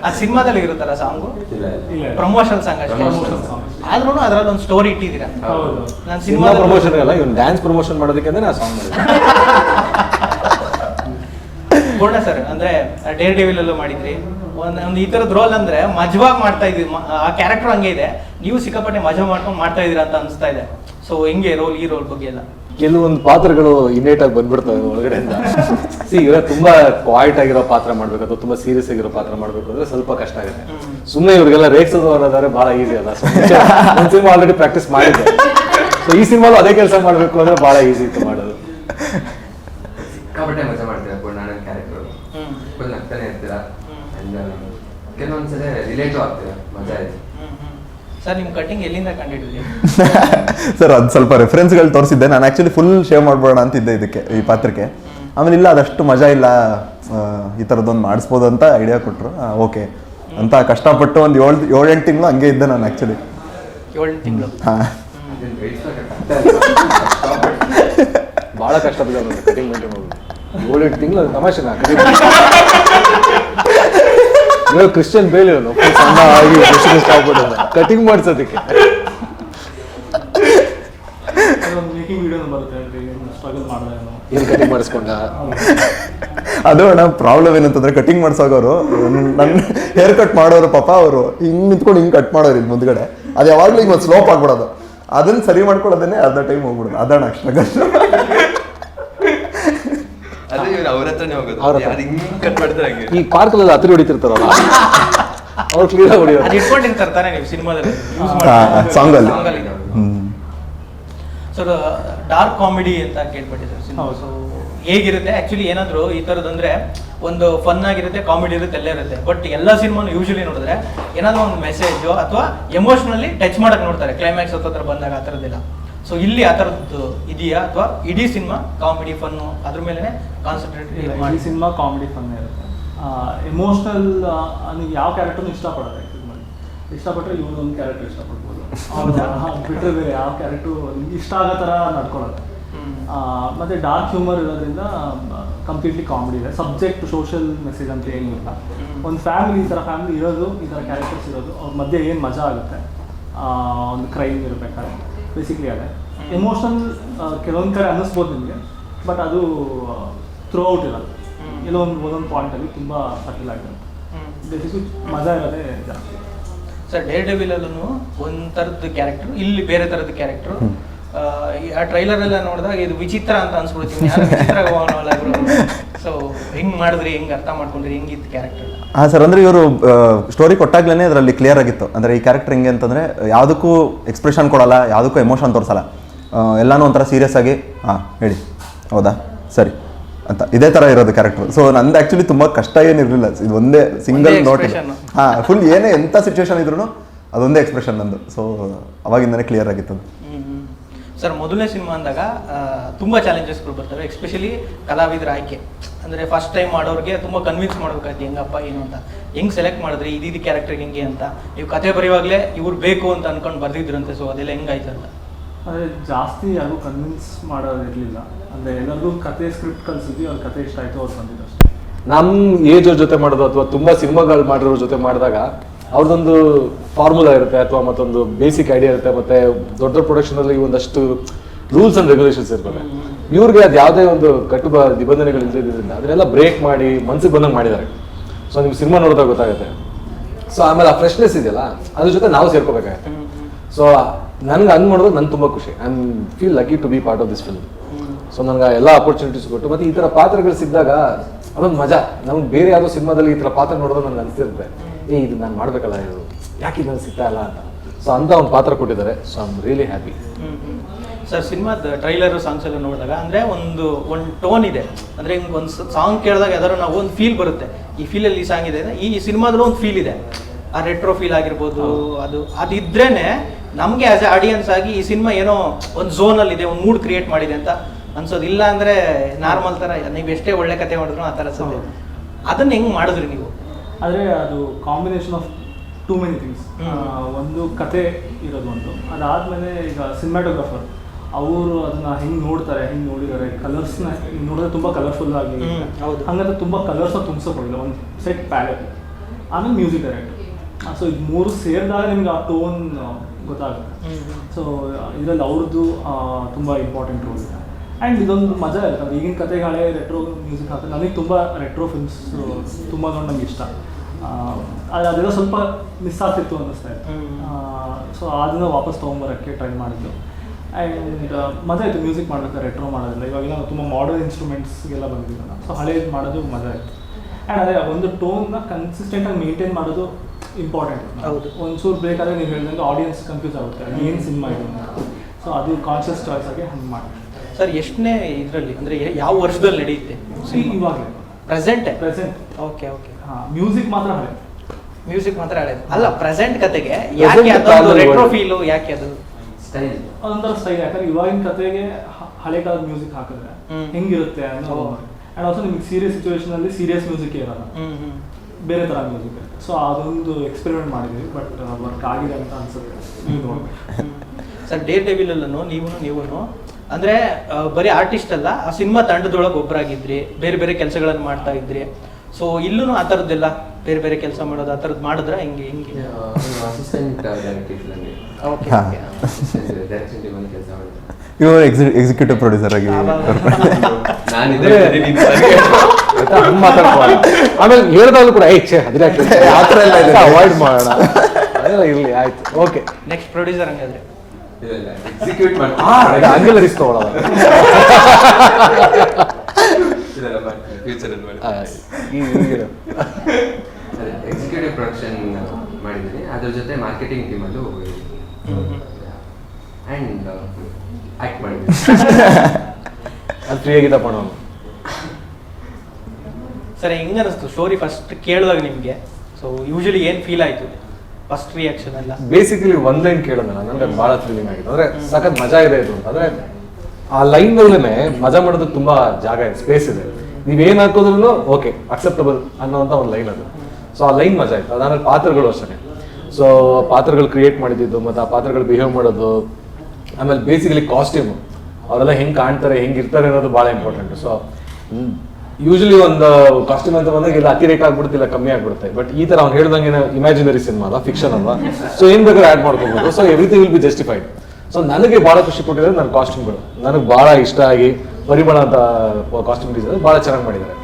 ಆ ಸಿನಿಮಾದಲ್ಲಿ ಇರುತ್ತಲ್ಲ ಸಾಂಗು? ಪ್ರಮೋಷನ್ ಸಾಂಗ್ ಅಷ್ಟೇ. ಆದ್ರೂ ಅದ್ರಲ್ಲಿ ಒಂದು ಸ್ಟೋರಿ ಇಟ್ಟಿದ್ದೀರಾ? ಹೌದು. ನಾನು ಸಿನಿಮಾ ಪ್ರಮೋಷನ್ ಅಲ್ಲ ಇವನು ಡ್ಯಾನ್ಸ್ ಪ್ರಮೋಷನ್ ಮಾಡೋದಕ್ಕೆ ಅಂದ್ರೆ ನಾ ಸಾಂಗ್ ಪೂರ್ಣ ಸರ್ ಅಂದ್ರೆ ಡೇರ್ ಡೆವಿಲ್ ಅಲ್ಲೂ ಮಾಡಿದ್ರಿ. ಒಂದ್ ಒಂದು ಈ ತರದ ರೋಲ್ ಅಂದ್ರೆ ಮಜವಾಗಿ ಮಾಡ್ತಾ ಇದ್ವಿ. ಆ ಕ್ಯಾರೆಕ್ಟರ್ ಹಂಗೆ ಇದೆ. ನೀವು ಸಿಕ್ಕಾಪಟ್ಟೆ ಮಜಾ ಮಾಡ್ಕೊಂಡು ಮಾಡ್ತಾ ಇದೀರಾ ಅಂತ ಅನಿಸ್ತಾ ಇದೆ. ಸೊ ಹೆಂಗೆ ರೋಲ್ ಈ ರೋಲ್ ಬಗ್ಗೆ ಎಲ್ಲ? ಕೆಲವೊಂದು ಪಾತ್ರಗಳು ಇನ್ನೇಟ್ ಆಗಿ ಬಂದ್ಬಿಡ್ತವೆ ಒಳಗಡೆಯಿಂದ. ಸಿ ಇವಾಗ ತುಂಬಾ ಕ್ವಾಯಿಟ್ ಆಗಿರೋ ಪಾತ್ರ ಮಾಡ್ಬೇಕು ಅಥವಾ ತುಂಬಾ ಸೀರಿಯಸ್ ಆಗಿರೋ ಪಾತ್ರ ಮಾಡ್ಬೇಕು ಅಂದ್ರೆ ಸ್ವಲ್ಪ ಕಷ್ಟ ಆಗುತ್ತೆ. ಸುಮ್ಮನೆ ಇವ್ರಿಗೆಲ್ಲ ರೇಗ್ಸೋದು ಅನ್ನೋದಾದ್ರೆ ಬಹಳ ಈಸಿ ಅಲ್ಲ. ಒಂದು ಸಿನಿಮಾ ಆಲ್ರೆಡಿ ಪ್ರಾಕ್ಟೀಸ್ ಮಾಡಿದ್ದೆ. ಸೊ ಈ ಸಿನಿಮಾಲು ಅದೇ ಕೆಲಸ ಮಾಡ್ಬೇಕು ಅಂದ್ರೆ ಬಹಳ ಈಸಿ ಇತ್ತು ಮಾಡೋದು. ಸಿಕ್ಕಾಪಟ್ಟೆ ಮಜಾ ಮಾಡ್ತೀರಾ ನನ್ನ ಕ್ಯಾರೆಕ್ಟರ್ ಹ್ಮ್. ಫುಲ್ ನಗ್ತಾನೆ ಇರ್ತೀರಾ? ಕೆಲವೊಂದ್ಸಲ ರಿಲೇಟಿವ್ ಆಗ್ತೀರಾ? ಮಜಾ ಇದೆ ಸರ್ ನಿಮ್ಮ ಕಟಿಂಗ್ ಎಲ್ಲಿಂದ ಕಂಡಿಡಿದ್ರಿ? ಸರ್ ಅದು ಸ್ವಲ್ಪ ರೆಫರೆನ್ಸ್ಗಳು ತೋರಿಸಿದ್ದೆ. ನಾನು ಆ್ಯಕ್ಚುಲಿ ಫುಲ್ ಶೇವ್ ಮಾಡ್ಬೋಣ ಅಂತಿದ್ದೆ ಇದಕ್ಕೆ ಈ ಪಾತ್ರಕ್ಕೆ. ಆಮೇಲೆ ಇಲ್ಲ ಅದಷ್ಟು ಮಜಾ ಇಲ್ಲ. ಈ ಥರದ್ದೊಂದು ಮಾಡಿಸ್ಬೋದು ಅಂತ ಐಡಿಯಾ ಕೊಟ್ಟರು ಓಕೆ ಅಂತ ಕಷ್ಟಪಟ್ಟು ಒಂದು ಏಳು ಏಳೆಂಟು ತಿಂಗಳು ಹಂಗೆ ಇದ್ದೆ ನಾನು ಆ್ಯಕ್ಚುಲಿ ಏಳು ತಿಂಗಳು? ಹಾಂ. ಇದನ್ನ ಬೆಳೆಸ್ಲಿಕ್ಕೆ ಬಹಳ ಕಷ್ಟ ಬಿದ್ದ ಕಟಿಂಗ್ ಮೇಂಟೈನ್ ಮಾಡೋದು ಏಳೆಂಟು ತಿಂಗಳು ತಮಾಷೆನ? ಇವಾಗ ಕ್ರಿಶ್ಚಿಯನ್ ಬೇಲಿ ಅವನು. ಸಣ್ಣ ಆಗಿ ಕಟಿಂಗ್ ಮಾಡ್ಸೋದಕ್ಕೆ. ಏನೋ. ಕಟಿಂಗ್ ಮಾಡಿಸ್ಕೊಂಡ? ಅದು ಅಣ್ಣ ಪ್ರಾಬ್ಲಮ್ ಏನಂತಂದ್ರೆ ಕಟಿಂಗ್ ಮಾಡ್ಸೋಗೋರು ನನ್ನ ಹೇರ್ ಕಟ್ ಮಾಡೋರು ಪಾಪ ಅವರು. ಹಿಂಗ್ ನಿಂತ್ಕೊಂಡು ಹಿಂಗ್ ಕಟ್ ಮಾಡೋರು ಇಲ್ಲಿ ಮುಂದ್ಗಡೆ. ಅದು ಯಾವಾಗ್ಲೂ ಹಿಂಗ್ ಒಂದು ಸ್ಲೋಪ್ ಆಗ್ಬಿಡೋದು. ಅದನ್ನ ಸರಿ ಮಾಡ್ಕೊಳ್ಳೋದೇನೆ ಅರ್ಧ ಟೈಮ್ ಹೋಗ್ಬಿಡೋದು. ಅದಣ್ಣ ಅಷ್ಟ ಅದೇ ಇವ್ರು ಅವ್ರ ಹತ್ರನೇ ಹೋಗೋದು. ಅವ್ರ ಹತ್ರ. ಯಾರು ಹಿಂಗ್ ಕಟ್ ಮಾಡ್ತಾರೆ ಹಂಗೆ. ಈ ಪಾರ್ಕಲ್ಲಿ ಹತ್ತಿರ ಹೊಡಿತಿರ್ತಾರಲ್ಲ? ಅವ್ರು ಕ್ಲಿಯರ್ ಹೊಡಿಯೋದು. ಅದು ಇಟ್ಕೊಂಡಿರ್ತಾರೆ ತಾನೇ ನೀವು ಸಿನಿಮಾದಲ್ಲಿ. ಯೂಸ್ ಸಾಂಗ್ ಅಲ್ಲಿ. ಸಾಂಗಲ್ಲಿ ಹ್ಮ್. ಸರ್ ಡಾರ್ಕ್ ಕಾಮಿಡಿ ಅಂತ ಕೇಳ್ಪಟ್ಟಿದ್ದಾರೆ ಸಿನಿಮಾ. ಸೊ ಹೇಗಿರುತ್ತೆ? ಆಕ್ಚುಲಿ ಏನಾದ್ರು ಈ ತರದಂದ್ರೆ ಒಂದು ಫನ್ ಆಗಿರುತ್ತೆ ಕಾಮಿಡಿ ಇರುತ್ತೆ ಎಲ್ಲ ಇರುತ್ತೆ. ಬಟ್ ಎಲ್ಲ ಸಿನಿಮಾನು ಯೂಶಲಿ ನೋಡಿದ್ರೆ ಏನಾದ್ರು ಒಂದು ಮೆಸೇಜ್ ಅಥವಾ ಎಮೋಷನಲಿ ಟಚ್ ಮಾಡಕ್ ನೋಡ್ತಾರೆ. ಕ್ಲೈಮ್ಯಾಕ್ಸ್ ಹತ್ರ ಬಂದಾಗ ಆ ಥರದ್ದಿಲ್ಲ ಸೊ ಇಲ್ಲಿ ಆ ಥರದ್ದು ಇದೆಯಾ? ಅಥವಾ ಇಡೀ ಸಿನಿಮಾ ಕಾಮಿಡಿ ಫನ್ನು ಅದ್ರ ಮೇಲೆ ಕಾನ್ಸಂಟ್ರೇಟ್ ಇಡೀ ಮಾಡಿ ಸಿನಿಮಾ ಕಾಮಿಡಿ ಫನ್ ಇರುತ್ತೆ. ಎಮೋಷ್ನಲ್ ನನಗೆ ಯಾವ ಕ್ಯಾರೆಕ್ಟರ್ನು ಇಷ್ಟಪಡೋದು ಆ್ಯಕ್ಚುಲಿ ಇಷ್ಟಪಟ್ಟರೆ ಇವನು ಒಂದು ಕ್ಯಾರೆಕ್ಟರ್ ಇಷ್ಟಪಡ್ಬೋದು? ಬಿಟ್ಟರೆ ಬೇರೆ ಯಾವ ಕ್ಯಾರೆಕ್ಟರ್ ಇಷ್ಟ ಆಗೋ ಥರ ನಡ್ಕೊಳ್ಳೋದು. ಮತ್ತೆ ಡಾರ್ಕ್ ಹ್ಯೂಮರ್ ಇರೋದ್ರಿಂದ ಕಂಪ್ಲೀಟ್ಲಿ ಕಾಮಿಡಿ ಇದೆ. ಸಬ್ಜೆಕ್ಟ್ ಸೋಷಿಯಲ್ ಮೆಸೇಜ್ ಅಂತ ಏನು ಇಲ್ಲ. ಒಂದು ಫ್ಯಾಮಿಲಿ ಈ ಥರ ಫ್ಯಾಮಿಲಿ ಇರೋದು ಈ ಥರ ಕ್ಯಾರೆಕ್ಟರ್ಸ್ ಇರೋದು ಅವ್ರ ಮಧ್ಯೆ ಏನು ಮಜಾ ಆಗುತ್ತೆ? ಒಂದು ಕ್ರೈಮ್ ಇರಬೇಕಾದ್ರೆ. ಬೇಸಿಕ್ಲಿ ಅದೇ. ಎಮೋಷನ್ ಎಮೋಷನಲ್ ಕೆಲವೊಂದು ಕಡೆ ಅನ್ನಿಸ್ಬೋದು ನಿಮಗೆ ಬಟ್ ಅದು ಥ್ರೂ ಔಟ್ ಇರಲ್ಲ ಕೆಲವೊಂದು ಎಲ್ಲೋ ಒಂದು ಒಂದೊಂದು ಪಾಯಿಂಟಲ್ಲಿ ತುಂಬ ಸಟಲ್ ಆಗಿರುತ್ತೆ. ಬೇಸಿಕಲಿ ಮಜಾ ಇರೋದೇ ಜಾಸ್ತಿ. ಸರ್ ಡೇರ್ ಡೆವಿಲ್ ಅಲ್ಲೂ ಒಂದ್ ತರದ್ದು ಕ್ಯಾರೆಕ್ಟ್ರು ಇಲ್ಲಿ ಬೇರೆ ಥರದ ಕ್ಯಾರೆಕ್ಟರ್ ಆ ಟ್ರೈಲರ್ ಎಲ್ಲ ನೋಡಿದಾಗ ಇದು ವಿಚಿತ್ರ ಅಂತ ಅನ್ಸ್ಬಿಡ್ತೀನಿ ಸೊ ಹೆಂಗ್ ಮಾಡಿದ್ರಿ ಹೆಂಗ್ ಅರ್ಥ ಮಾಡ್ಕೊಂಡ್ರಿ ಹೆಂಗಿತ್ತು ಕ್ಯಾರೆಕ್ಟರ್ ಹಾ ಸರ್ ಅಂದ್ರೆ ಇವರು ಸ್ಟೋರಿ ಕೊಟ್ಟಾಗ್ಲೇ ಅದರಲ್ಲಿ ಕ್ಲಿಯರ್ ಆಗಿತ್ತು. ಅಂದ್ರೆ ಈ ಕ್ಯಾರೆಕ್ಟರ್ ಹೆಂಗೆ ಅಂತಂದ್ರೆ ಯಾವುದಕ್ಕೂ ಎಕ್ಸ್ಪ್ರೆಷನ್ ಕೊಡಲ್ಲ ಯಾವುದಕ್ಕೂ ಎಮೋಷನ್ ತೋರಿಸಲ್ಲ. ಎಲ್ಲಾನು ಒಂಥರ ಸೀರಿಯಸ್ ಆಗಿ ಹಾ ಹೇಳಿ. ಹೌದಾ? ಸರಿ. ಅಂತ ಇದೇ ತರ ಇರೋದು ಕ್ಯಾರೆಕ್ಟರ್ ಸೊ ನಂದು ಆಕ್ಚುಲಿ ತುಂಬಾ ಕಷ್ಟ ಏನಿರಲಿಲ್ಲ ಇದು ಒಂದೇ ಸಿಂಗಲ್ ನೋಟ್. ಹಾ ಫುಲ್ ಏನೇ ಎಂಥ ಸಿಚುವೇಶನ್ ಇದ್ರು ಅದೊಂದೇ ಎಕ್ಸ್ಪ್ರೆಷನ್ ನಂದು. ಸೊ ಅವಾಗಿಂದನೇ ಕ್ಲಿಯರ್ ಆಗಿತ್ತು. ಸರ್ ಮೊದಲನೇ ಸಿನಿಮಾ ಅಂದಾಗ ತುಂಬ ಚಾಲೆಂಜಸ್ಗಳು ಬರ್ತವೆ ಎಸ್ಪೆಷಲಿ ಕಲಾವಿದರ ಆಯ್ಕೆ. ಅಂದರೆ ಫಸ್ಟ್ ಟೈಮ್ ಮಾಡೋರಿಗೆ ತುಂಬ ಕನ್ವಿನ್ಸ್ ಮಾಡಬೇಕಾಯ್ತು ಹೆಂಗಪ್ಪ ಏನು ಅಂತ? ಹೆಂಗೆ ಸೆಲೆಕ್ಟ್ ಮಾಡಿದ್ರಿ? ಇದಿದ್ದು ಕ್ಯಾರೆಕ್ಟರ್ ಹೆಂಗೆ ಅಂತ? ನೀವು ಕತೆ ಬರೆಯುವಾಗಲೇ ಇವ್ರು ಬೇಕು ಅಂತ ಅನ್ಕೊಂಡು ಬರೆದಿದ್ರಂತೆ ಸೊ ಅದೆಲ್ಲ ಹೆಂಗಾಯ್ತು ಅಂತ? ಅಂದರೆ ಜಾಸ್ತಿ ಯಾರಿಗೂ ಕನ್ವಿನ್ಸ್ ಮಾಡೋದಿರಲಿಲ್ಲ ಅಂದರೆ ಎಲ್ಲರಿಗೂ ಕತೆ ಸ್ಕ್ರಿಪ್ಟ್ ಕಲಿಸಿದ್ವಿ ಅವ್ರ ಕತೆ ಇಷ್ಟ ಆಯಿತು ಅವ್ರು ಬಂದಿದ್ದು ಅಷ್ಟೇ. ನಮ್ಮ ಏಜ್ ಜೊತೆ ಮಾಡೋದು ಅಥವಾ ತುಂಬ ಸಿನಿಮಾಗಳು ಮಾಡಿರೋ ಜೊತೆ ಮಾಡಿದಾಗ ಅವ್ರದ್ದೊಂದು ಫಾರ್ಮುಲಾ ಇರುತ್ತೆ ಅಥವಾ ಮತ್ತೊಂದು ಬೇಸಿಕ್ ಐಡಿಯಾ ಇರುತ್ತೆ ಮತ್ತೆ ದೊಡ್ಡ ದೊಡ್ಡ ಪ್ರೊಡಕ್ಷನ್ ಅಲ್ಲಿ ಒಂದಷ್ಟು ರೂಲ್ಸ್ ಅಂಡ್ ರೆಗ್ಯುಲೇಷನ್ಸ್ ಇರ್ತವೆ. ಇವ್ರಿಗೆ ಅದು ಯಾವುದೇ ಒಂದು ಕಟ್ಟು ಬ- ನಿಬಂಧನೆಗಳು ಇಲ್ಲದಿದ್ದರಿಂದ ಅದನ್ನೆಲ್ಲ ಬ್ರೇಕ್ ಮಾಡಿ ಮನ್ಸಿಗೆ ಬಂದಂಗೆ ಮಾಡಿದ್ದಾರೆ. ಸೊ ನಿಮ್ಗೆ ಸಿನಿಮಾ ನೋಡಿದಾಗ ಗೊತ್ತಾಗುತ್ತೆ. ಸೊ ಆಮೇಲೆ ಆ ಫ್ರೆಶ್ನೆಸ್ ಇದೆಯಲ್ಲ ಅದ್ರ ಜೊತೆ ನಾವು ಸೇರ್ಕೋಬೇಕಾಗತ್ತೆ. ಸೊ ನನಗೆ ಹಂಗೆ ನೋಡಿದ್ರೆ ನನ್ಗೆ ತುಂಬ ಖುಷಿ. I am feel lucky to be part of this film so ನನಗೆ ಎಲ್ಲ ಅಪರ್ಚುನಿಟೀಸ್ ಕೊಟ್ಟು ಮತ್ತೆ ಈ ಥರ ಪಾತ್ರಗಳು ಸಿಕ್ಕಿದಾಗ ಅದೊಂದು ಮಜಾ. ನಮ್ಗೆ ಬೇರೆ ಯಾವುದೋ ಸಿನಿಮಾದಲ್ಲಿ ಈ ಥರ ಪಾತ್ರ ನೋಡೋದು ನನಗೆ ಅನಿಸ್ತಿರುತ್ತೆ. ಏ ಇದು ನಾನು ಮಾಡಬೇಕಲ್ಲ ಇದು ಯಾಕೆ ಇದನ್ನು ನನಗೆ ಸಿಗ್ತಾ ಇಲ್ಲ ಅಂತ. ಸೊ ಅಂತ ಒಂದು ಪಾತ್ರ ಕೊಟ್ಟಿದ್ದಾರೆ. So I am really happy sir ಸಿನಿಮಾದ ಟ್ರೈಲರ್ ಸಾಂಗ್ಸ್ ಎಲ್ಲ ನೋಡಿದಾಗ ಅಂದ್ರೆ ಒಂದು ಒಂದು ಟೋನ್ ಇದೆ. ಅಂದ್ರೆ ಹಿಂಗ್ ಒಂದು ಸಾಂಗ್ ಕೇಳಿದಾಗ ಯಾವ್ದಾದ್ರು ನಾವು ಒಂದು ಫೀಲ್ ಬರುತ್ತೆ. ಈ ಫೀಲಲ್ಲಿ ಈ ಸಾಂಗ್ ಇದೆ ಈ ಸಿನಿಮಾದಲ್ಲೂ ಒಂದು ಫೀಲ್ ಇದೆ. ಆ ರೆಟ್ರೋ ಫೀಲ್ ಆಗಿರ್ಬೋದು ಅದು ಅದಿದ್ರೇನೆ ನಮಗೆ ಆಸ್ ಎ ಆಡಿಯನ್ಸ್ ಆಗಿ ಈ ಸಿನಿಮಾ ಏನೋ ಒಂದು ಝೋನಲ್ಲಿ ಇದೆ ಒಂದು ಮೂಡ್ ಕ್ರಿಯೇಟ್ ಮಾಡಿದೆ ಅಂತ ಅನ್ಸೋದು ಇಲ್ಲ ಅಂದ್ರೆ ನಾರ್ಮಲ್ ತರ ನೀವು ಎಷ್ಟೇ ಒಳ್ಳೆ ಕತೆ ಮಾಡಿದ್ರು ಆ ಥರ ಸದ್ಯ ಅದನ್ನ ಹೆಂಗ್ ಮಾಡಿದ್ರಿ ನೀವು? ಆದರೆ ಅದು combination of too many things ಒಂದು ಕತೆ ಇರೋದು ಒಂದು. ಅದಾದಮೇಲೆ ಈಗ ಸಿನಿಮಾಟೋಗ್ರಾಫರ್ ಅವರು ಅದನ್ನ ಹೆಂಗೆ ನೋಡ್ತಾರೆ ಹೆಂಗೆ ನೋಡಿದ್ದಾರೆ ಕಲರ್ಸ್ನ ನೋಡಿದ್ರೆ ತುಂಬ ಕಲರ್ಫುಲ್ ಆಗಿ ಹೌದು. ಹಂಗಂದ್ರೆ ತುಂಬ ಕಲರ್ಸ್ನ ತುಂಬಿಸೋಕೊಂಡಿಲ್ಲ ಒಂದು ಸೆಟ್ ಪ್ಯಾಲೆಟ್ ಆಮೇಲೆ ಮ್ಯೂಸಿಕ್ ಡೈರೆಕ್ಟ್ ಸೊ ಇದು ಮೂರು ಸೇರಿದಾಗ ನಿಮ್ಗೆ ಆ ಟೋನ್ ಗೊತ್ತಾಗುತ್ತೆ. ಸೊ ಇದರಲ್ಲಿ ಅವ್ರದ್ದು ತುಂಬ ಇಂಪಾರ್ಟೆಂಟ್ ರೋಲ್ ಇದೆ. ಆ್ಯಂಡ್ ಇದೊಂದು ಮಜಾ ಇರುತ್ತೆ. ಅದು ಈಗಿನ ಕತೆಗೆ ಹಳೆ ರೆಟ್ರೋ ಮ್ಯೂಸಿಕ್ ಹಾಕಿದ್ರೆ ನನಗೆ ತುಂಬ ರೆಟ್ರೋ ಫಿಲ್ಮ್ಸ್ ತುಂಬ ನೋಡಿ ನಂಗೆ ಇಷ್ಟ. ಆದರೆ ಅದೆಲ್ಲ ಸ್ವಲ್ಪ ಮಿಸ್ ಆಗ್ತಿತ್ತು ಅನ್ನಿಸ್ತಾ ಇತ್ತು. ಸೊ ಅದನ್ನ ವಾಪಸ್ ತೊಗೊಂಬರೋಕ್ಕೆ ಟ್ರೈ ಮಾಡಿದ್ದು. ಆ್ಯಂಡ್ ಮಜಾ ಇತ್ತು. ಮ್ಯೂಸಿಕ್ ಮಾಡ್ಬೇಕಾದ್ರೆ ರೆಟ್ರೋ ಮಾಡೋದಿಲ್ಲ. ಇವಾಗೆಲ್ಲ ತುಂಬ ಮಾಡರ್ನ್ ಇನ್ಸ್ಟ್ರೂಮೆಂಟ್ಸ್ಗೆಲ್ಲ ಬಂದಿದ್ದೀವಲ್ಲ. ಸೊ ಹಳೇದು ಮಾಡೋದು ಮಜಾ ಇತ್ತು. ಆ್ಯಂಡ್ ಅದೇ ಒಂದು ಟೋನ್ನ ಕನ್ಸಿಸ್ಟೆಂಟಾಗಿ ಮೇಂಟೈನ್ ಮಾಡೋದು ಇಂಪಾರ್ಟೆಂಟ್ ಹೌದು. ಒಂಚೂರು ಬೇಕಾದರೆ ನೀವು ಹೇಳಿದಂಗೆ ಆಡಿಯನ್ಸ್ ಕನ್ಫ್ಯೂಸ್ ಆಗುತ್ತೆ. ಏನು ಸಿನಿಮಾ ಇದು ಸೊ ಅದು ಕಾನ್ಷಿಯಸ್ ಚಾಯ್ಸ್ ಆಗಿ ಹಂಗೆ ಮಾಡಿ ಸರ್ ಎಷ್ಟನೇ ಇದರಲ್ಲಿ? ಅಂದ್ರೆ ಯಾವ ವರ್ಷದಲ್ಲಿ ನಡೆಯುತ್ತೆ? ಇವಾಗ ಪ್ರೆಸೆಂಟ್ ಪ್ರೆಸೆಂಟ್ ಓಕೆ ಓಕೆ ಹಾ ಮ್ಯೂಸಿಕ್ ಮಾತ್ರ ಹಳೆ. ಮ್ಯೂಸಿಕ್ ಮಾತ್ರ ಹಳೆ. ಅಲ್ಲ ಪ್ರೆಸೆಂಟ್ ಕತೆಗೆ ಯಾಕೆ ಅದೊಂದು ರೆಟ್ರೋ ಫೀಲು ಯಾಕೆ ಅದು? ಸ್ಟೈಲ್ ಅದೊಂಥರ ಸ್ಟೈಲ್ ಯಾಕಂದ್ರೆ ಇವಾಗಿನ ಕತೆಗೆ ಹಳೆ ಕಾಲದ ಮ್ಯೂಸಿಕ್ ಹಾಕಿದ್ರೆ ಹ್ಮ್. ಹೆಂಗಿರುತ್ತೆ ಅನ್ನೋ ಓ. ಆ್ಯಂಡ್ ಆಲ್ಸೋ ನಿಮಗೆ ಸೀರಿಯಸ್ ಸಿಚುವೇಶನ್ ಅಲ್ಲಿ ಸೀರಿಯಸ್ ಮ್ಯೂಸಿಕ್ ಇರಲ್ಲ. ಹ್ಮ್ ಹ್ಮ್. ಬೇರೆ ತರ ಮ್ಯೂಸಿಕ್ ಇರುತ್ತೆ. ಸೊ ಅದೊಂದು ಎಕ್ಸ್ಪೆರಿಮೆಂಟ್ ಮಾಡಿದ್ವಿ ಬಟ್ ವರ್ಕ್ ಆಗಿದೆ ಅಂತ ಅನ್ಸುತ್ತೆ. ಸರ್ ಡೇ ಡೆವಿಲ್ ಅಲ್ಲೂ ನೀವು ನೀವು ಅಂದ್ರೆ ಬರೀ ಆರ್ಟಿಸ್ಟ್ ಅಲ್ಲ ಆ ಸಿನಿಮಾ ತಂಡದೊಳಗೆ ಒಬ್ಬರಾಗಿದ್ರಿ ಬೇರೆ ಬೇರೆ ಕೆಲಸಗಳನ್ನು ಮಾಡ್ತಾ ಇದ್ರಿ. ಸೊ ಇಲ್ಲೂ ಆ ಥರದ್ದೆಲ್ಲ ಬೇರೆ ಬೇರೆ ಕೆಲಸ ಮಾಡೋದು ಆ ಥರದ್ದು ಮಾಡಿದ್ರ ಹಿಂಗೆ ಹಿಂಗೆ. ಇವರು ಎಕ್ಸಿಕ್ಯೂಟಿವ್ ಪ್ರೊಡ್ಯೂಸರ್ ಆಗಿ ಆಮೇಲೆ ಹೇಳ್ದಾಗ್ಲೂ ಕೂಡ ಏ ಛೇ ಅದ್ರ ಆ ಥರ ಎಲ್ಲ ಅವಾಯ್ಡ್ ಮಾಡೋಣ. ಇರ್ಲಿ ಆಯ್ತು. ಓಕೆ ನೆಕ್ಸ್ಟ್ ಪ್ರೊಡ್ಯೂಸರ್ ಹಂಗಾದ್ರೆ. ಎಕ್ಸಿಕ್ಯೂಟ್ ಹಂಗೆಲ್ಲ ರಿಸ್ಕ್ ತಗೊಳ್ಳಲ್ಲ ಫ್ಯೂಚರ್ ಮಾಡಿ ಈ- ಈ- ಎಕ್ಸಿಕ್ಯೂಟಿವ್ ಪ್ರೊಡಕ್ಷನ್ ಮಾಡಿದ್ದೀನಿ. ಅದ್ರ ಜೊತೆ ಮಾರ್ಕೆಟಿಂಗ್ ಟೀಮಲ್ಲೂ ಆ್ಯಂಡ್ ಆ್ಯಕ್ಟ್ ಮಾಡಿದ್ದೀನಿ. ಅದು ಫ್ರೀ ಆಗಿದ್ದಪ್ಪ ನಾವು ಸರ್ ಹೆಂಗ ಅನಿಸ್ತು ಸ್ಟೋರಿ ಫಸ್ಟ್ ಕೇಳಿದಾಗ ನಿಮಗೆ. ಸೊ ಯೂಶಲಿ ಏನು ಫೀಲ್ ಆಯ್ತು? ಫಸ್ಟ್ ರಿಯಾಕ್ಷನ್ ಎಲ್ಲ. ಬೇಸಿಕಲಿ ಒಂದ್ ಲೈನ್ ಕೇಳೋದ ನನಗೆ ಬಹಳ ಥ್ರಿಲ್ಲಿಂಗ್ ಆಗಿದೆ ಅಂದ್ರೆ ಸಖತ್ ಮಜಾ ಇದೆ ಇದು ಅಂತ. ಅಂದ್ರೆ ಆ ಲೈನ್ ನಲ್ಲೇನೆ ಮಜಾ ಮಾಡೋದಕ್ಕೆ ತುಂಬಾ ಜಾಗ ಇದೆ ಸ್ಪೇಸ್ ಇದೆ. ನೀವೇನ್ ಹಾಕೋದ್ರೂ ಓಕೆ ಅಕ್ಸೆಪ್ಟಬಲ್ ಅನ್ನೋಂಥ ಒಂದು ಲೈನ್ ಅದು. ಸೊ ಆ ಲೈನ್ ಮಜಾ ಇತ್ತು. ಅದಾದ್ಮೇಲೆ ಪಾತ್ರಗಳು ಅಷ್ಟೇ ಸೊ ಪಾತ್ರಗಳು ಕ್ರಿಯೇಟ್ ಮಾಡಿದ್ದು, ಮತ್ತೆ ಆ ಪಾತ್ರಗಳು ಬಿಹೇವ್ ಮಾಡೋದು, ಆಮೇಲೆ ಬೇಸಿಕಲಿ ಕಾಸ್ಟ್ಯೂಮ್ ಅವರೆಲ್ಲ ಹೆಂಗ್ ಕಾಣ್ತಾರೆ, ಹೆಂಗೆ ಇರ್ತಾರೆ ಅನ್ನೋದು ಬಹಳ ಇಂಪಾರ್ಟೆಂಟ್ ಸೊ ಯೂಶಲಿ ಒಂದು ಕಾಸ್ಟ್ಯೂಮ್ ಅಂತ ಬಂದಾಗ ಇಲ್ಲ ಅತಿರೇಕ ಆಗ್ಬಿಡ್ತಿಲ್ಲ ಕಮ್ಮಿ ಆಗ್ಬಿಡುತ್ತೆ. ಬಟ್ ಈ ತರ ಅವ್ನು ಹೇಳ್ದಂಗೆ ಇಮ್ಯಾಜಿನರಿ ಸಿನಿಮಾ ಅಲ್ಲ ಫಿಕ್ಷನ್ ಅಲ್ವಾ? ಸೊ ಏನ್ ಬೇಕಾದ್ರೆ ಆಡ್ ಮಾಡ್ಕೋಬಹುದು so everything will be justified so ನನಗೆ ಬಹಳ ಖುಷಿ ಕೊಟ್ಟಿದ್ರೆ ನನ್ನ ಕಾಸ್ಟ್ಯೂಮ್ಗಳು ನನಗೆ ಬಹಳ ಇಷ್ಟ ಆಗಿ ಪರಿಮಳ ಅಂತ ಕಾಸ್ಟ್ಯೂಮ್ ಡಿಸೈನ್ ಬಹಳ ಚೆನ್ನಾಗಿ ಮಾಡಿದ್ದಾರೆ.